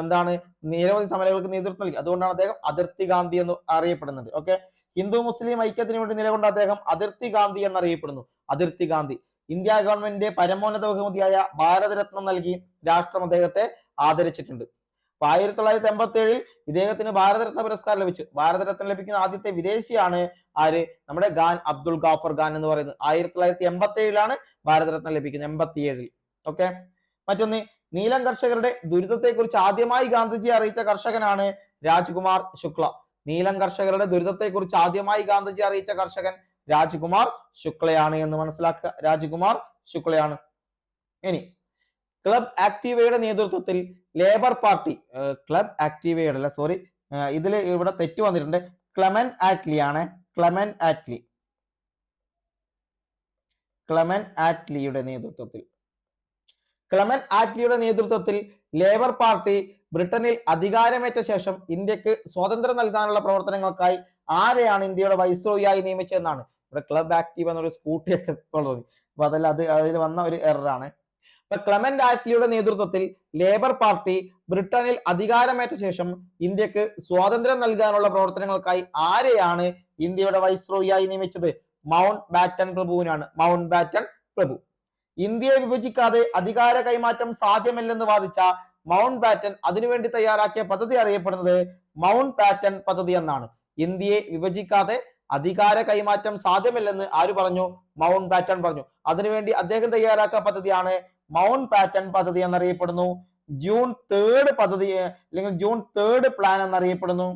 എന്താണ് നിരവധി സമരങ്ങൾക്ക് നേതൃത്വം നൽകി. അതുകൊണ്ടാണ് അദ്ദേഹം അതിർത്തി ഗാന്ധി എന്ന് അറിയപ്പെടുന്നത്. ഓക്കെ? ഹിന്ദു മുസ്ലിം ഐക്യത്തിന് വേണ്ടി നിലകൊണ്ട അദ്ദേഹം അതിർത്തി ഗാന്ധി എന്നറിയപ്പെടുന്നു. അതിർത്തി ഗാന്ധി. ഇന്ത്യ ഗവൺമെന്റിന്റെ പരമോന്നത ബഹുമതിയായ ഭാരതരത്നം നൽകി രാഷ്ട്രം അദ്ദേഹത്തെ ആദരിച്ചിട്ടുണ്ട്. അപ്പൊ ആയിരത്തി തൊള്ളായിരത്തി എൺപത്തി ഏഴിൽ ഇദ്ദേഹത്തിന് ഭാരതരത്ന പുരസ്കാരം ലഭിച്ചു. ഭാരതരത്നം ലഭിക്കുന്ന ആദ്യത്തെ വിദേശിയാണ് ആര്? നമ്മുടെ ഖാൻ അബ്ദുൾ ഗാഫർ ഖാൻ എന്ന് പറയുന്നത്. ആയിരത്തി തൊള്ളായിരത്തി എൺപത്തി ഏഴിലാണ് ഭാരതരത്നം ലഭിക്കുന്നത് എൺപത്തി ഏഴിൽ ഓക്കെ? മറ്റൊന്ന് നീലം കർഷകരുടെ ദുരിതത്തെ കുറിച്ച് ആദ്യമായി ഗാന്ധിജി അറിയിച്ച കർഷകനാണ് രാജ്കുമാർ ശുക്ല. നീലം കർഷകരുടെ ദുരിതത്തെ കുറിച്ച് ആദ്യമായി ഗാന്ധിജി അറിയിച്ച കർഷകൻ രാജ്കുമാർ ശുക്ലയാണ് എന്ന് മനസ്സിലാക്കുക. രാജ്കുമാർ ശുക്ലയാണ്. ഇനി ക്ലബ് ആക്ടീവയുടെ നേതൃത്വത്തിൽ ലേബർ പാർട്ടി ക്ലബ് ആക്ടീവയുടെ അല്ല സോറി ഇതിൽ ഇവിടെ തെറ്റ് വന്നിട്ടുണ്ട്. ക്ലമൻ ആറ്റ്ലി ആണ്. ക്ലമൻ ആറ്റ്ലി ക്ലമൻ ആറ്റ്ലിയുടെ നേതൃത്വത്തിൽ. ക്ലമൻ ആറ്റ്ലിയുടെ നേതൃത്വത്തിൽ ലേബർ പാർട്ടി ബ്രിട്ടനിൽ അധികാരമേറ്റ ശേഷം ഇന്ത്യയ്ക്ക് സ്വാതന്ത്ര്യം നൽകാനുള്ള പ്രവർത്തനങ്ങൾക്കായി ആരെയാണ് ഇന്ത്യയുടെ വൈസ്രോയിയായി നിയമിച്ചതെന്നാണ്. ഇവിടെ ക്ലബ് ആക്റ്റീവ് എന്നൊരു സ്കൂട്ടിയൊക്കെ തോന്നി അപ്പൊ അതല്ല അത് അതിൽ വന്ന ഒരു എററാണ് ഇപ്പൊ ക്ലെമന്റ് ആറ്റ്ലിയുടെ നേതൃത്വത്തിൽ ലേബർ പാർട്ടി ബ്രിട്ടനിൽ അധികാരമേറ്റ ശേഷം ഇന്ത്യയ്ക്ക് സ്വാതന്ത്ര്യം നൽകാനുള്ള പ്രവർത്തനങ്ങൾക്കായി ആരെയാണ് ഇന്ത്യയുടെ വൈസ്രോയിയായി നിയമിച്ചത്? മൗണ്ട് ബാറ്റൻ പ്രഭുവിനാണ്. മൗണ്ട് ബാറ്റൻ പ്രഭു. ഇന്ത്യയെ വിഭജിക്കാതെ അധികാര കൈമാറ്റം സാധ്യമല്ലെന്ന് വാദിച്ച മൗണ്ട് ബാറ്റൻ അതിനുവേണ്ടി തയ്യാറാക്കിയ പദ്ധതി അറിയപ്പെടുന്നത് മൗണ്ട് ബാറ്റൻ പദ്ധതി എന്നാണ്. ഇന്ത്യയെ വിഭജിക്കാതെ അധികാര കൈമാറ്റം സാധ്യമല്ലെന്ന് ആര് പറഞ്ഞു? മൗണ്ട് ബാറ്റൻ പറഞ്ഞു. അതിനുവേണ്ടി അദ്ദേഹം തയ്യാറാക്കിയ പദ്ധതിയാണ് മൗണ്ട് പാറ്റൺ പദ്ധതി എന്നറിയപ്പെടുന്നു. ജൂൺ തേർഡ് പദ്ധതി അല്ലെങ്കിൽ ജൂൺ തേർഡ് പ്ലാൻ എന്നറിയപ്പെടുന്നു.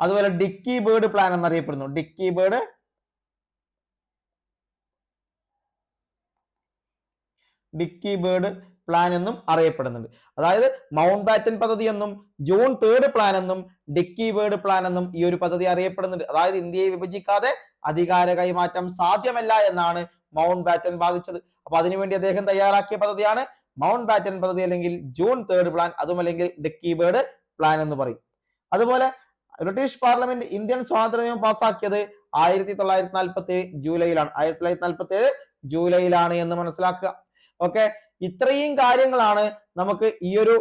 അതുപോലെ ഡിക്കി ബേർഡ് പ്ലാൻ എന്നറിയപ്പെടുന്നു. Dickie Bird Dickie Bird plan എന്നും അറിയപ്പെടുന്നുണ്ട്. അതായത് മൗണ്ട് ബാറ്റൻ പദ്ധതി എന്നും ജൂൺ തേർഡ് പ്ലാൻ എന്നും ഡിക്കി ബേർഡ് പ്ലാൻ എന്നും ഈ ഒരു പദ്ധതി അറിയപ്പെടുന്നുണ്ട്. അതായത് ഇന്ത്യയെ വിഭജിക്കാതെ അധികാര കൈമാറ്റം സാധ്യമല്ല എന്നാണ് മൗണ്ട് ബാറ്റൻ വാദിച്ചത് അപ്പൊ അതിനുവേണ്ടി അദ്ദേഹം തയ്യാറാക്കിയ പദ്ധതിയാണ് മൗണ്ട് ബാറ്റൻ പദ്ധതി അല്ലെങ്കിൽ ജൂൺ തേർഡ് പ്ലാൻ അതും അല്ലെങ്കിൽ ഡിക്കി ബേർഡ് പ്ലാൻ എന്ന് പറയും. അതുപോലെ ബ്രിട്ടീഷ് പാർലമെന്റ് ഇന്ത്യൻ സ്വാതന്ത്ര്യ നിയമം പാസ്സാക്കിയത് ആയിരത്തി തൊള്ളായിരത്തി നാൽപ്പത്തി ജൂലൈയിലാണ്. ആയിരത്തി തൊള്ളായിരത്തി നാൽപ്പത്തി ഏഴ് ജൂലൈയിലാണ് എന്ന് മനസ്സിലാക്കുക. ഓക്കെ? ഇത്രയും കാര്യങ്ങളാണ് നമുക്ക് ഈ ഒരു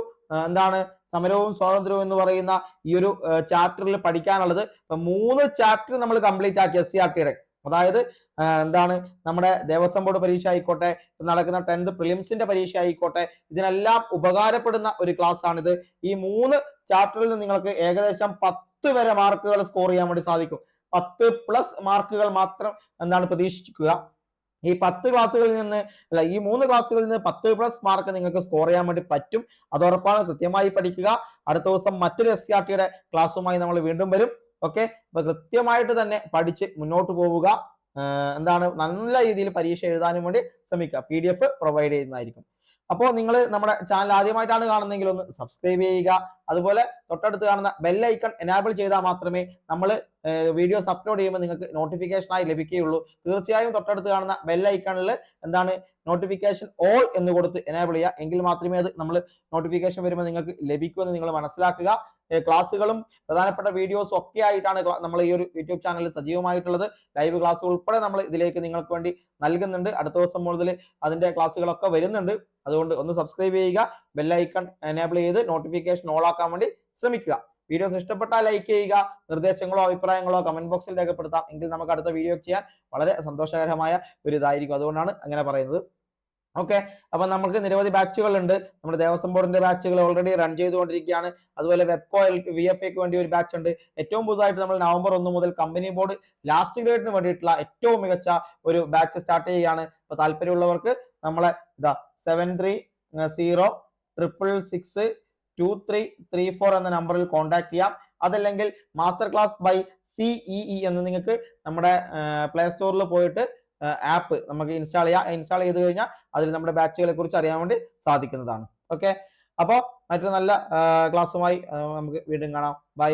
എന്താണ് സമരവും സ്വാതന്ത്ര്യവും എന്ന് പറയുന്ന ഈ ഒരു ചാപ്റ്ററിൽ പഠിക്കാനുള്ളത്. മൂന്ന് ചാപ്റ്റർ നമ്മൾ കംപ്ലീറ്റ് ആക്കി എസ് സി ആർ ടിയുടെ അതായത് എന്താണ്? നമ്മുടെ ദേവസ്വം ബോർഡ് പരീക്ഷ ആയിക്കോട്ടെ നടക്കുന്ന ടെൻത്ത് പ്രിലിംസിന്റെ പരീക്ഷ ആയിക്കോട്ടെ ഇതിനെല്ലാം ഉപകാരപ്പെടുന്ന ഒരു ക്ലാസ് ആണിത് ഈ മൂന്ന് ചാപ്റ്ററിൽ നിങ്ങൾക്ക് ഏകദേശം പത്ത് വരെ മാർക്കുകൾ സ്കോർ ചെയ്യാൻ വേണ്ടി സാധിക്കും. പത്ത് പ്ലസ് മാർക്കുകൾ മാത്രം എന്താണ് പ്രതീക്ഷിക്കുക. ഈ പത്ത് ക്ലാസ്സുകളിൽ നിന്ന് അല്ല ഈ മൂന്ന് ക്ലാസ്സുകളിൽ നിന്ന് പത്ത് പ്ലസ് മാർക്ക് നിങ്ങൾക്ക് സ്കോർ ചെയ്യാൻ വേണ്ടി പറ്റും. അതോടൊപ്പം കൃത്യമായി പഠിക്കുക. അടുത്ത ദിവസം മറ്റൊരു എസ് സി ആർ ടിയുടെ ക്ലാസ്സുമായി നമ്മൾ വീണ്ടും വരും. ഓക്കെ അപ്പൊ കൃത്യമായിട്ട് തന്നെ പഠിച്ച് മുന്നോട്ട് പോവുക. എന്താണ് നല്ല രീതിയിൽ പരീക്ഷ എഴുതാനും വേണ്ടി ശ്രമിക്കുക. പി ഡി എഫ് പ്രൊവൈഡ് ചെയ്യുന്നതായിരിക്കും. അപ്പോൾ നിങ്ങൾ നമ്മുടെ ചാനൽ ആദ്യമായിട്ടാണ് കാണുന്നതെങ്കിൽ ഒന്ന് സബ്സ്ക്രൈബ് ചെയ്യുക. അതുപോലെ തൊട്ടടുത്ത് കാണുന്ന ബെൽ ഐക്കൺ എനാബിൾ ചെയ്താൽ മാത്രമേ നമ്മൾ വീഡിയോസ് അപ്ലോഡ് ചെയ്യുമ്പോൾ നിങ്ങൾക്ക് നോട്ടിഫിക്കേഷനായി ലഭിക്കുകയുള്ളൂ. തീർച്ചയായും തൊട്ടടുത്ത് കാണുന്ന ബെൽ ഐക്കണിൽ എന്താണ് നോട്ടിഫിക്കേഷൻ ഓൾ എന്ന് കൊടുത്ത് എനേബിൾ ചെയ്യുക. എങ്കിൽ മാത്രമേ അത് നമ്മൾ നോട്ടിഫിക്കേഷൻ വരുമ്പോൾ നിങ്ങൾക്ക് ലഭിക്കുമെന്ന് നിങ്ങൾ മനസ്സിലാക്കുക. ക്ലാസ്സുകളും പ്രധാനപ്പെട്ട വീഡിയോസും ഒക്കെ ആയിട്ടാണ് നമ്മൾ ഈ ഒരു യൂട്യൂബ് ചാനലിൽ സജീവമായിട്ടുള്ളത്. ലൈവ് ക്ലാസ്സുകൾ ഉൾപ്പെടെ നമ്മൾ ഇതിലേക്ക് നിങ്ങൾക്ക് വേണ്ടി നൽകുന്നുണ്ട്. അടുത്ത ദിവസം മുതൽ അതിന്റെ ക്ലാസ്സുകളൊക്കെ വരുന്നുണ്ട്. അതുകൊണ്ട് ഒന്ന് സബ്സ്ക്രൈബ് ചെയ്യുക ബെല്ലൈക്കൺ എനേബിൾ ചെയ്ത് നോട്ടിഫിക്കേഷൻ ഓൾ ആക്കാൻ വേണ്ടി ശ്രമിക്കുക. വീഡിയോസ് ഇഷ്ടപ്പെട്ടാൽ ലൈക്ക് ചെയ്യുക നിർദ്ദേശങ്ങളോ അഭിപ്രായങ്ങളോ കമന്റ് ബോക്സിൽ രേഖപ്പെടുത്താം. എങ്കിൽ നമുക്ക് അടുത്ത വീഡിയോ ചെയ്യാൻ വളരെ സന്തോഷകരമായ ഒരു ഇതായിരിക്കും. അതുകൊണ്ടാണ് അങ്ങനെ പറയുന്നത്. ഓക്കെ അപ്പൊ നമുക്ക് നിരവധി ബാച്ചുകൾ ഉണ്ട് നമ്മുടെ ദേവസ്വം ബോർഡിന്റെ ബാച്ചുകൾ ഓൾറെഡി റൺ ചെയ്തുകൊണ്ടിരിക്കുകയാണ്. അതുപോലെ വെബ്കോ വി എഫ് എക്ക് വേണ്ടി ഒരു ബാച്ച് ഉണ്ട്. ഏറ്റവും പുതുതായിട്ട് നമ്മൾ നവംബർ ഒന്ന് മുതൽ കമ്പനി ബോർഡ് ലാസ്റ്റ് ഗ്രേഡിന് വേണ്ടിയിട്ടുള്ള ഏറ്റവും മികച്ച ഒരു ബാച്ച് സ്റ്റാർട്ട് ചെയ്യുകയാണ്. അപ്പൊ താല്പര്യമുള്ളവർക്ക് നമ്മളെ ഇതാ seven three zero triple six two three three four എന്ന നമ്പറിൽ കോൺടാക്ട് ചെയ്യാം. അതല്ലെങ്കിൽ മാസ്റ്റർ ക്ലാസ് ബൈ സിഇഇ എന്ന് നിങ്ങൾക്ക് നമ്മുടെ പ്ലേ സ്റ്റോറിൽ പോയിട്ട് ആപ്പ് നമുക്ക് ഇൻസ്റ്റാൾ ചെയ്യാം. ഇൻസ്റ്റാൾ ചെയ്ത് കഴിഞ്ഞാൽ അതിൽ നമ്മുടെ ബാച്ചുകളെ കുറിച്ച് അറിയാൻ വേണ്ടി സാധിക്കുന്നതാണ്. ഓക്കെ അപ്പോൾ മറ്റൊരു നല്ല ക്ലാസ്സുമായി നമുക്ക് വീണ്ടും കാണാം. ബൈ